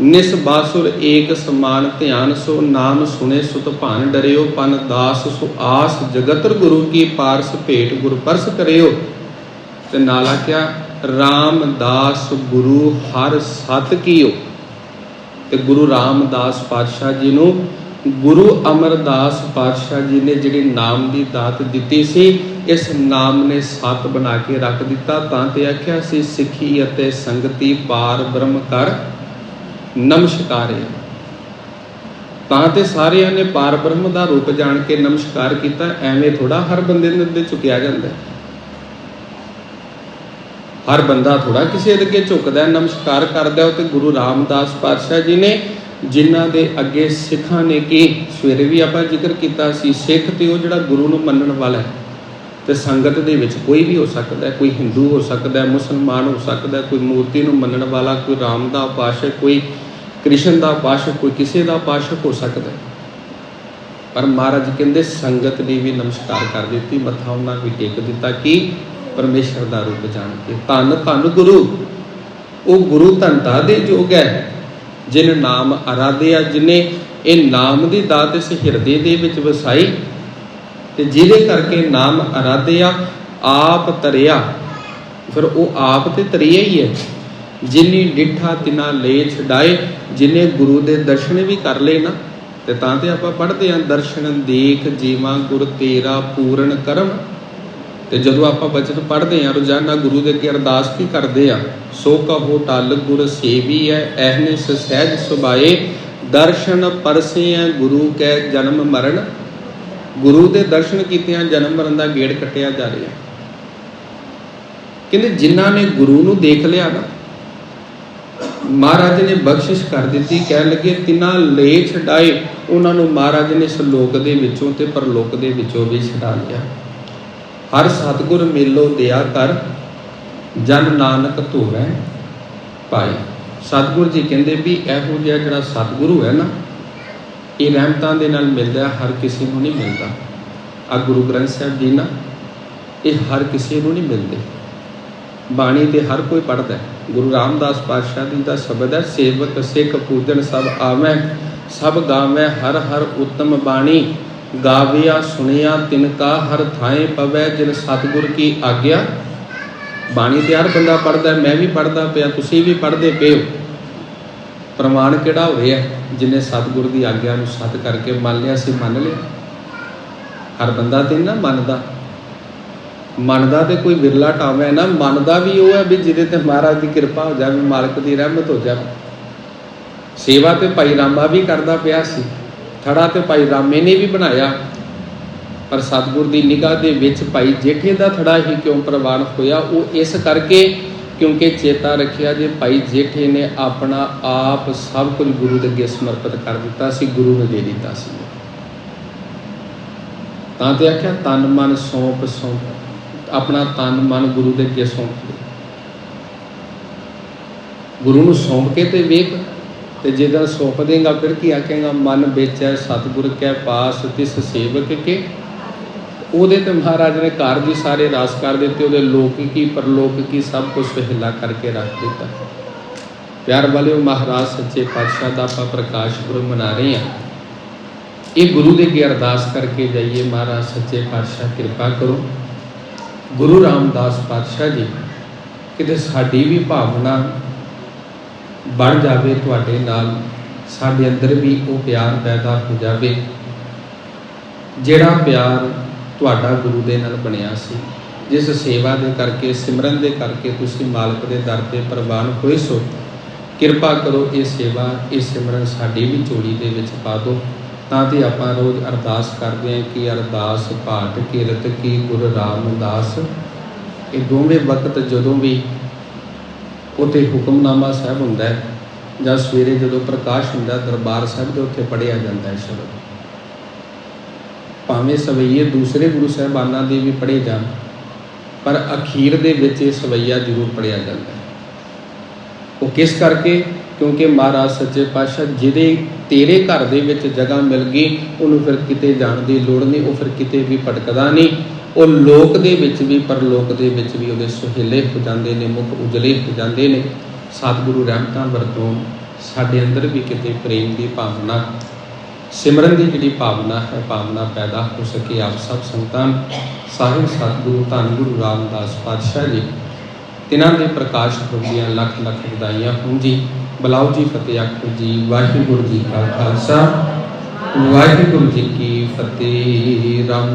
ਨਿਸ ਬਾਸੁਰ ਏਕ ਸਮਾਨ ਧਿਆਨ ਸੋ ਨਾਮ ਸੁਣੇ ਸੁਤ ਭਾਨ ਡਰਿਓ, ਪਨ ਦਾਸ ਸੁ ਆਸ ਜਗਤਰ ਗੁਰੂ ਕੀ ਪਾਰਸ ਭੇਟ ਗੁਰ ਪਰਸ ਕਰਿਓ। ਤੇ ਨਾਲ ਆਖਿਆ ਰਾਮਦਾਸ ਗੁਰੂ ਹਰ ਸਤ ਕੀਓ। ਤੇ ਗੁਰੂ ਰਾਮਦਾਸ ਪਾਤਸ਼ਾਹ ਜੀ ਨੂੰ ਗੁਰੂ ਅਮਰਦਾਸ ਪਾਤਸ਼ਾਹ ਜੀ ਨੇ ਜਿਹੜੀ ਨਾਮ ਦੀ ਦਾਤ ਦਿੱਤੀ ਸੀ, ਇਸ ਨਾਮ ਨੇ ਸਤ ਬਣਾ ਕੇ ਰੱਖ ਦਿੱਤਾ। ਤਾਂ ਤੇ ਆਖਿਆ ਸੀ, ਸਿੱਖੀ ਅਤੇ ਸੰਗਤੀ ਪਾਰ ਬ੍ਰਹਮ ਕਰ। ਨਮਸਕਾਰੇ ਤਾਂ ਤੇ ਸਾਰਿਆਂ ਨੇ ਪਾਰ ਬ੍ਰਹਮ ਦਾ ਰੂਪ ਜਾਣ ਕੇ ਨਮਸਕਾਰ ਕੀਤਾ, ਐਵੇਂ ਥੋੜਾ ਹਰ ਬੰਦੇ ਦੇ ਅੱਗੇ ਝੁਕਿਆ ਜਾਂਦਾ ਹੈ। ਹਰ ਬੰਦਾ ਥੋੜਾ ਕਿਸੇ ਦੇ ਅੱਗੇ ਝੁਕਦਾ ਨਮਸਕਾਰ ਕਰਦਾ ਤੇ ਗੁਰੂ ਰਾਮਦਾਸ ਪਾਤਸ਼ਾਹ ਜੀ ਨੇ, ਜਿਨ੍ਹਾਂ ਦੇ ਅੱਗੇ ਸਿੱਖਾਂ ਨੇ ਕੀ, ਸਵੇਰੇ ਵੀ ਆਪਾਂ ਜ਼ਿਕਰ ਕੀਤਾ ਸੀ, ਸਿੱਖ ਤੇ ਉਹ ਜਿਹੜਾ ਗੁਰੂ ਨੂੰ ਮੰਨਣ ਵਾਲਾ ਹੈ, ਤੇ ਸੰਗਤ ਦੇ ਵਿੱਚ ਕੋਈ ਵੀ ਹੋ ਸਕਦਾ ਹੈ, ਕੋਈ ਹਿੰਦੂ ਹੋ ਸਕਦਾ ਹੈ, ਮੁਸਲਮਾਨ ਹੋ ਸਕਦਾ ਹੈ, ਕੋਈ ਮੂਰਤੀ ਨੂੰ ਮੰਨਣ ਵਾਲਾ, ਕੋਈ ਰਾਮ ਦਾ ਉਪਾਸ਼ਕ ਕੋਈ ਕ੍ਰਿਸ਼ਨ ਦਾ ਉਪਾਸ਼ਕ ਕੋਈ ਕਿਸੇ ਦਾ ਉਪਾਸ਼ਕ ਹੋ ਸਕਦਾ ਹੈ। ਪਰ ਮਹਾਰਾਜ ਕਹਿੰਦੇ, ਸੰਗਤ ਨੇ ਵੀ ਨਮਸਕਾਰ ਕਰ ਦਿੱਤੀ, ਮੱਥਾ ਉਹਨਾਂ ਵੀ ਟੇਕ ਦਿੱਤਾ ਕਿ ਪਰਮੇਸ਼ਰ ਦਾ ਰੂਪ ਜਾਣ ਕੇ ਧੰਨ ਧੰਨ ਗੁਰੂ। ਉਹ ਗੁਰੂ ਧੰਤਾ ਦੇ ਜੋਗ ਹੈ, ਜਿਨ ਨਾਮ ਅਰਾਧਿਆ ਜਿਨੇ ਇਹ ਨਾਮ ਦੀ ਦਾਤ ਇਸ ਹਿਰਦੇ ਦੇ ਵਿੱਚ ਵਸਾਈ, ਤੇ ਜਿਹਦੇ ਕਰਕੇ ਨਾਮ ਅਰਾਧਿਆ ਆਪ ਤਰਿਆ। ਫਿਰ ਉਹ ਆਪ ਤੇ ਤਰਿਆ ਹੀ ਹੈ। ਜਿਨੀ ਡਿਠਾ ਤਿਨਾ ਲੈ ਛਡਾਏ ਜਿਨੇ ਗੁਰੂ ਦੇ ਦਰਸ਼ਨ ਵੀ ਕਰ ਲਏ ਨਾ, ਤੇ ਤਾਂ ਤੇ ਆਪਾਂ ਪੜ੍ਹਦੇ ਆਂ, ਦਰਸ਼ਨ ਦੇਖ ਜੀਵਾਂ ਗੁਰ ਤੇਰਾ ਪੂਰਨ ਕਰਮ। ਤੇ ਜਦੋਂ ਆਪਾਂ ਬਚਨ ਪੜ੍ਹਦੇ ਆਂ, ਰੋਜ਼ਾਨਾ ਗੁਰੂ ਦੇ ਅੱਗੇ ਅਰਦਾਸ ਕੀ ਕਰਦੇ ਆ, ਸੋ ਕਹੋ ਟਲ ਗੁਰ ਸੇਵੀ ਹੈ ਐਹਨੇ ਸਹਿਜ ਸੁਭਾਏ, ਦਰਸ਼ਨ ਪਰਸਿਆ ਗੁਰੂ ਕੈ ਜਨਮ ਮਰਨ। ਗੁਰੂ ਦੇ ਦਰਸ਼ਨ ਕੀਤਿਆਂ ਜਨਮ ਮਰਨ ਦਾ ਗੇੜ ਕੱਟਿਆ ਜਾ ਰਿਹਾ। ਕਹਿੰਦੇ ਜਿਨ੍ਹਾਂ ਨੇ ਗੁਰੂ ਨੂੰ ਦੇਖ ਲਿਆ ਨਾ ਮਹਾਰਾਜ ਨੇ ਬਖਸ਼ਿਸ਼ ਕਰ ਦਿੱਤੀ, ਕਹਿਣ ਲੱਗੇ, ਤਿਨਾਂ ਲੈ ਛਡਾਏ। ਉਹਨਾਂ ਨੂੰ ਮਹਾਰਾਜ ਨੇ ਸਲੋਕ ਦੇ ਵਿੱਚੋਂ ਤੇ ਪਰਲੋਕ ਦੇ ਵਿੱਚੋਂ ਵੀ ਛਡਾ ਲਿਆ। ਹਰ ਸਤਿਗੁਰ ਮੇਲੋ ਦਿਆ ਕਰ, ਜਨ ਨਾਨਕ ਧੋਵੈ ਪਾਏ। ਸਤਿਗੁਰ ਜੀ ਕਹਿੰਦੇ ਵੀ ਇਹੋ ਜਿਹਾ ਜਿਹੜਾ ਸਤਿਗੁਰੂ ਹੈ ਨਾ, ਇਹ ਰਹਿਮਤਾਂ ਦੇ ਨਾਲ ਮਿਲਦਾ, ਹਰ ਕਿਸੇ ਨੂੰ ਨਹੀਂ ਮਿਲਦਾ। ਆ ਗੁਰੂ ਗ੍ਰੰਥ ਸਾਹਿਬ ਜੀ ਨਾ, ਇਹ ਹਰ ਕਿਸੇ ਨੂੰ ਨਹੀਂ ਮਿਲਦੇ। ਬਾਣੀ ਤੇ ਹਰ ਕੋਈ ਪੜਦਾ ਹੈ। ਗੁਰੂ ਰਾਮਦਾਸ ਪਾਤਸ਼ਾਹ ਜੀ ਦਾ ਸ਼ਬਦ ਹੈ, ਸੇਵਕ ਸਿੱਖ ਪੂਜਨ ਸਭ ਆਵੈ, ਸਭ ਗਾਵੈ, ਹਰ ਹਰ ਉਤਮ ਬਾਣੀ। ਗਾਵਿਆ ਸੁਣਿਆ ਤਿਨ ਕਾ ਹਰ ਥਾਏ ਪਵੈ, ਜਿਨ ਸਤਿਗੁਰ ਕੀ ਆਗਿਆ। ਬਾਣੀ ਤੇ ਹਰ ਬੰਦਾ ਪੜਦਾ ਮੈਂ ਵੀ ਪੜਦਾ ਪਿਆ, ਤੁਸੀਂ ਵੀ ਪੜਦੇ ਪਏ ਹੋ। ਪ੍ਰਮਾਣ ਕਿਹੜਾ ਹੋਇਆ ਜਿਨੇ ਸਤਿਗੁਰ ਦੀ ਆਗਿਆ ਨੂੰ ਸਤ ਕਰਕੇ ਮੰਨ ਲਿਆ ਸੀ, ਮੰਨ ਲਿਆ। ਹਰ ਬੰਦਾ ਤੇ ਨਾ ਮੰਨਦਾ। ਮੰਨਦਾ ਤੇ ਕੋਈ ਵਿਰਲਾ ਟਾਵੇਂ ਨਾ, ਮੰਨਦਾ ਵੀ ਉਹ ਹੈ ਵੀ ਜਿਹਦੇ ਤੇ ਮਹਾਰਾਜ ਦੀ ਕਿਰਪਾ ਹੋ ਜਾਵੇ, ਮਾਲਕ ਦੀ ਰਹਿਮਤ ਹੋ ਜਾਵੇ। ਸੇਵਾ ਤੇ ਭਾਈ ਰਾਮਾ ਵੀ ਕਰਦਾ ਪਿਆ ਸੀ, ਥੜਾ ਤੇ ਭਾਈ ਰਾਮੇ ਨੇ ਵੀ ਬਣਾਇਆ। ਪਰ ਸਤਿਗੁਰ ਦੀ ਨਿਗਾਹ ਦੇ ਵਿੱਚ ਭਾਈ ਜੇਠੇ ਦਾ ਥੜਾ ਹੀ ਕਿਉਂ ਪ੍ਰਵਾਨ ਹੋਇਆ, ਉਹ ਇਸ ਕਰਕੇ ਕਿਉਂਕਿ ਚੇਤਾ ਰੱਖਿਆ ਜੇ ਭਾਈ ਜੇਠੇ ਨੇ ਆਪਣਾ ਆਪ ਸਭ ਕੁਝ ਗੁਰੂ ਦੇ ਅੱਗੇ ਸਮਰਪਿਤ ਕਰ ਦਿੱਤਾ ਸੀ, ਗੁਰੂ ਨੂੰ ਦੇ ਦਿੱਤਾ ਸੀ। ਤਾਂ ਤੇ ਆਖਿਆ, ਤਨ ਮਨ ਸੌਂਪ ਸੌਂਪ। ਆਪਣਾ ਤਨ ਮਨ ਗੁਰੂ ਦੇ ਅੱਗੇ ਸੌਂਪ ਦੇ ਗੁਰੂ ਨੂੰ ਸੌਂਪ ਕੇ ਤੇ ਵੇਖ, ਤੇ ਜਦੋਂ ਸੌਂਪ ਦੇਗਾ, ਫਿਰ ਕੀ ਆਖੇਗਾ? ਮਨ ਵਿੱਚ, ਸਤਿਗੁਰ ਕੈ ਪਾਸ, ਤਿਸ ਸੇਵਕ ਕੇ। ਉਹਦੇ ਤੇ ਮਹਾਰਾਜ ਨੇ ਘਰ ਵੀ ਸਾਰੇ ਰਾਸ ਕਰ ਦਿੱਤੇ, ਉਹਦੇ ਲੋਕ ਕੀ, ਪਰਲੋਕ ਕੀ, ਸਭ ਕੁਝ ਹਿੱਲਾ ਕਰਕੇ ਰੱਖ ਦਿੱਤਾ। ਪਿਆਰ ਵਾਲਿਓ, ਮਹਾਰਾਜ ਸੱਚੇ ਪਾਤਸ਼ਾਹ ਦਾ ਆਪਾਂ ਪ੍ਰਕਾਸ਼ ਪੁਰਬ ਮਨਾ ਰਹੇ ਹਾਂ। ਇਹ ਗੁਰੂ ਦੇ ਅੱਗੇ ਅਰਦਾਸ ਕਰਕੇ ਜਾਈਏ, ਮਹਾਰਾਜ ਸੱਚੇ ਪਾਤਸ਼ਾਹ, ਕਿਰਪਾ ਕਰੋ। ਗੁਰੂ ਰਾਮਦਾਸ ਪਾਤਸ਼ਾਹ ਜੀ, ਕਿਤੇ ਸਾਡੀ ਵੀ ਭਾਵਨਾ ਬਣ ਜਾਵੇ, ਤੁਹਾਡੇ ਨਾਲ ਸਾਡੇ ਅੰਦਰ ਵੀ ਉਹ ਪਿਆਰ ਪੈਦਾ ਹੋ ਜਾਵੇ, ਜਿਹੜਾ ਪਿਆਰ ਤੁਹਾਡਾ ਗੁਰੂ ਦੇ ਨਾਲ ਬਣਿਆ ਸੀ। ਜਿਸ ਸੇਵਾ ਦੇ ਕਰਕੇ, ਸਿਮਰਨ ਦੇ ਕਰਕੇ ਤੁਸੀਂ ਮਾਲਕ ਦੇ ਦਰ ਤੇ ਪ੍ਰਵਾਨ ਹੋਏ ਸੋ, ਕਿਰਪਾ ਕਰੋ ਇਹ ਸੇਵਾ, ਇਹ ਸਿਮਰਨ ਸਾਡੀ ਵੀ ਚੋਲੀ ਦੇ ਵਿੱਚ ਪਾ ਦਿਓ। ਤਾਂ ਤੇ ਆਪਾਂ ਰੋਜ਼ ਅਰਦਾਸ ਕਰਦੇ ਹਾਂ ਕਿ ਅਰਦਾਸ, ਪਾਠ, ਕੀਰਤ, ਕੀ ਗੁਰ ਰਾਮਦਾਸ ਇਹ ਦੋਵੇਂ ਵਕਤ ਜਦੋਂ ਵੀ ਉਤੇ ਹੁਕਮਨਾਮਾ ਸਾਹਿਬ ਹੁੰਦਾ ਹੈ ਜਾਂ ਸਵੇਰੇ ਜਦੋਂ ਪ੍ਰਕਾਸ਼ ਹੁੰਦਾ, ਦਰਬਾਰ ਸਾਹਿਬ ਦੇ ਉੱਤੇ ਪੜਿਆ ਜਾਂਦਾ ਹੈ ਸ਼ਬਦ। ਭਾਵੇਂ ਸਵਈਏ ਦੂਸਰੇ ਗੁਰੂ ਸਾਹਿਬਾਨਾਂ ਦੇ ਵੀ ਪੜ੍ਹੇ ਜਾਣ, ਪਰ ਅਖੀਰ ਦੇ ਵਿੱਚ ਇਹ ਸਵਈਆ ਜ਼ਰੂਰ ਪੜਿਆ ਜਾਂਦਾ ਹੈ। ਉਹ ਕਿਸ ਕਰਕੇ? ਕਿਉਂਕਿ ਮਹਾਰਾਜ ਸੱਚੇ ਪਾਤਸ਼ਾਹ ਜਿਹਦੇ ਤੇਰੇ ਘਰ ਦੇ ਵਿੱਚ ਜਗ੍ਹਾ ਮਿਲ ਗਈ, ਉਹਨੂੰ ਫਿਰ ਕਿਤੇ ਜਾਣ ਦੀ ਲੋੜ ਨਹੀਂ, ਉਹ ਫਿਰ ਕਿਤੇ ਵੀ ਭਟਕਦਾ ਨਹੀਂ। ਉਹ ਲੋਕ ਦੇ ਵਿੱਚ ਵੀ, ਪਰਲੋਕ ਦੇ ਵਿੱਚ ਵੀ ਉਹਦੇ ਸੁਹੇਲੇ ਹੋ ਜਾਂਦੇ ਨੇ, ਮੁਖ ਉਜਲੇ ਹੋ ਜਾਂਦੇ ਨੇ। ਸਤਿਗੁਰੂ ਰਹਿਮਤਾਂ ਵਰਤੋਂ ਸਾਡੇ ਅੰਦਰ ਵੀ ਕਿਤੇ ਪ੍ਰੇਮ ਦੀ ਭਾਵਨਾ, ਸਿਮਰਨ ਦੀ ਜਿਹੜੀ ਭਾਵਨਾ ਹੈ, ਭਾਵਨਾ ਪੈਦਾ ਹੋ ਸਕੇ ਆਪ ਸਭ ਸੰਤਾਂ। ਸਾਹਿਬ, ਸਤਿਗੁਰੂ, ਧੰਨ ਗੁਰੂ ਰਾਮਦਾਸ ਪਾਤਸ਼ਾਹ ਜੀ, ਤਿਨਾਂ ਦੇ ਪ੍ਰਕਾਸ਼ ਪੁਰਬ ਦੀਆਂ ਲੱਖ ਲੱਖ ਵਧਾਈਆਂ ਹੋਣ ਜੀ। ਬਲਾਉ ਜੀ ਫਤਿਹ ਆਖੋ ਜੀ ਵਾਹਿਗੁਰੂ ਜੀ ਕਾ ਖਾਲਸਾ। ਵਾਹਿਗੁਰੂ ਜੀ ਕੀ ਫਤਿਹ ਰਾਮ